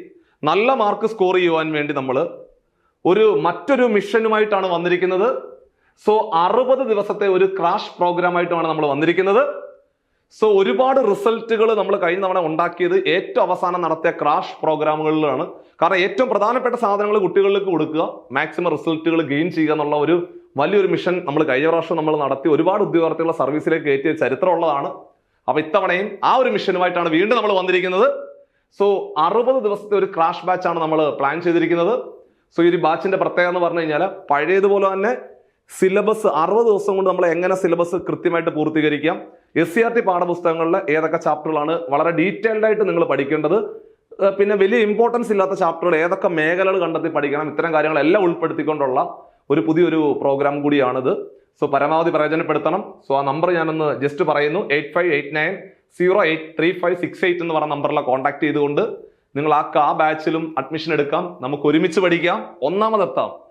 നല്ല മാർക്ക് സ്കോർ ചെയ്യുവാൻ വേണ്ടി നമ്മൾ ഒരു മറ്റൊരു മിഷനുമായിട്ടാണ് വന്നിരിക്കുന്നത്. സോ അറുപത് ദിവസത്തെ ഒരു ക്രാഷ് പ്രോഗ്രാമായിട്ടാണ് നമ്മൾ വന്നിരിക്കുന്നത്. സോ ഒരുപാട് റിസൾട്ടുകൾ നമ്മൾ കഴിഞ്ഞ തവണ ഉണ്ടാക്കിയത് ഏറ്റവും അവസാനം നടത്തിയ ക്രാഷ് പ്രോഗ്രാമുകളിലാണ് കാരണം ഏറ്റവും പ്രധാനപ്പെട്ട സാധനങ്ങൾ കുട്ടികളിലേക്ക് കൊടുക്കുക മാക്സിമം റിസൾട്ടുകൾ ഗെയിൻ ചെയ്യുക എന്നുള്ള ഒരു വലിയൊരു മിഷൻ നമ്മൾ കഴിഞ്ഞ പ്രാവശ്യം നമ്മൾ നടത്തി. ഒരുപാട് ഉദ്യോഗാർത്ഥികളെ സർവീസിലേക്ക് കയറ്റിയ ചരിത്രമുള്ളതാണ് അപ്പോൾ ഇത്തവണയും ആ ഒരു മിഷനുമായിട്ടാണ് വീണ്ടും നമ്മൾ വന്നിരിക്കുന്നത്. സോ അറുപത് ദിവസത്തെ ഒരു ക്രാഷ് ബാച്ചാണ് നമ്മൾ പ്ലാൻ ചെയ്തിരിക്കുന്നത്. സോ ഈ ഒരു ബാച്ചിന്റെ പ്രത്യേകത എന്ന് പറഞ്ഞു കഴിഞ്ഞാൽ പഴയതുപോലെ തന്നെ സിലബസ് അറുപത് ദിവസം കൊണ്ട് നമ്മൾ എങ്ങനെ സിലബസ് കൃത്യമായിട്ട് പൂർത്തീകരിക്കാം? എസ് സി ആർ ടി പാഠപുസ്തകങ്ങളിൽ ഏതൊക്കെ ചാപ്റ്ററുകളാണ് വളരെ ഡീറ്റെയിൽഡ് ആയിട്ട് നിങ്ങൾ പഠിക്കേണ്ടത്. പിന്നെ വലിയ ഇമ്പോർട്ടൻസ് ഇല്ലാത്ത ചാപ്റ്ററുകൾ ഏതൊക്കെ മേഖലകൾ കണ്ടെത്തി പഠിക്കണം ഇത്തരം കാര്യങ്ങളെല്ലാം ഉൾപ്പെടുത്തിക്കൊണ്ടുള്ള ഒരു പുതിയൊരു പ്രോഗ്രാം കൂടിയാണിത്. സോ പരമാവധി പ്രയോജനപ്പെടുത്തണം. സോ ആ നമ്പർ ഞാനൊന്ന് ജസ്റ്റ് പറയുന്നു. Eight five eight nine zero eight three five six eight എന്ന് പറഞ്ഞ നമ്പറിലെ കോൺടാക്ട് ചെയ്തുകൊണ്ട് നിങ്ങൾ ആ ആ ബാച്ചിലും അഡ്മിഷൻ എടുക്കാം. നമുക്ക് ഒരുമിച്ച് പഠിക്കാം. ഒന്നാമതെത്താം.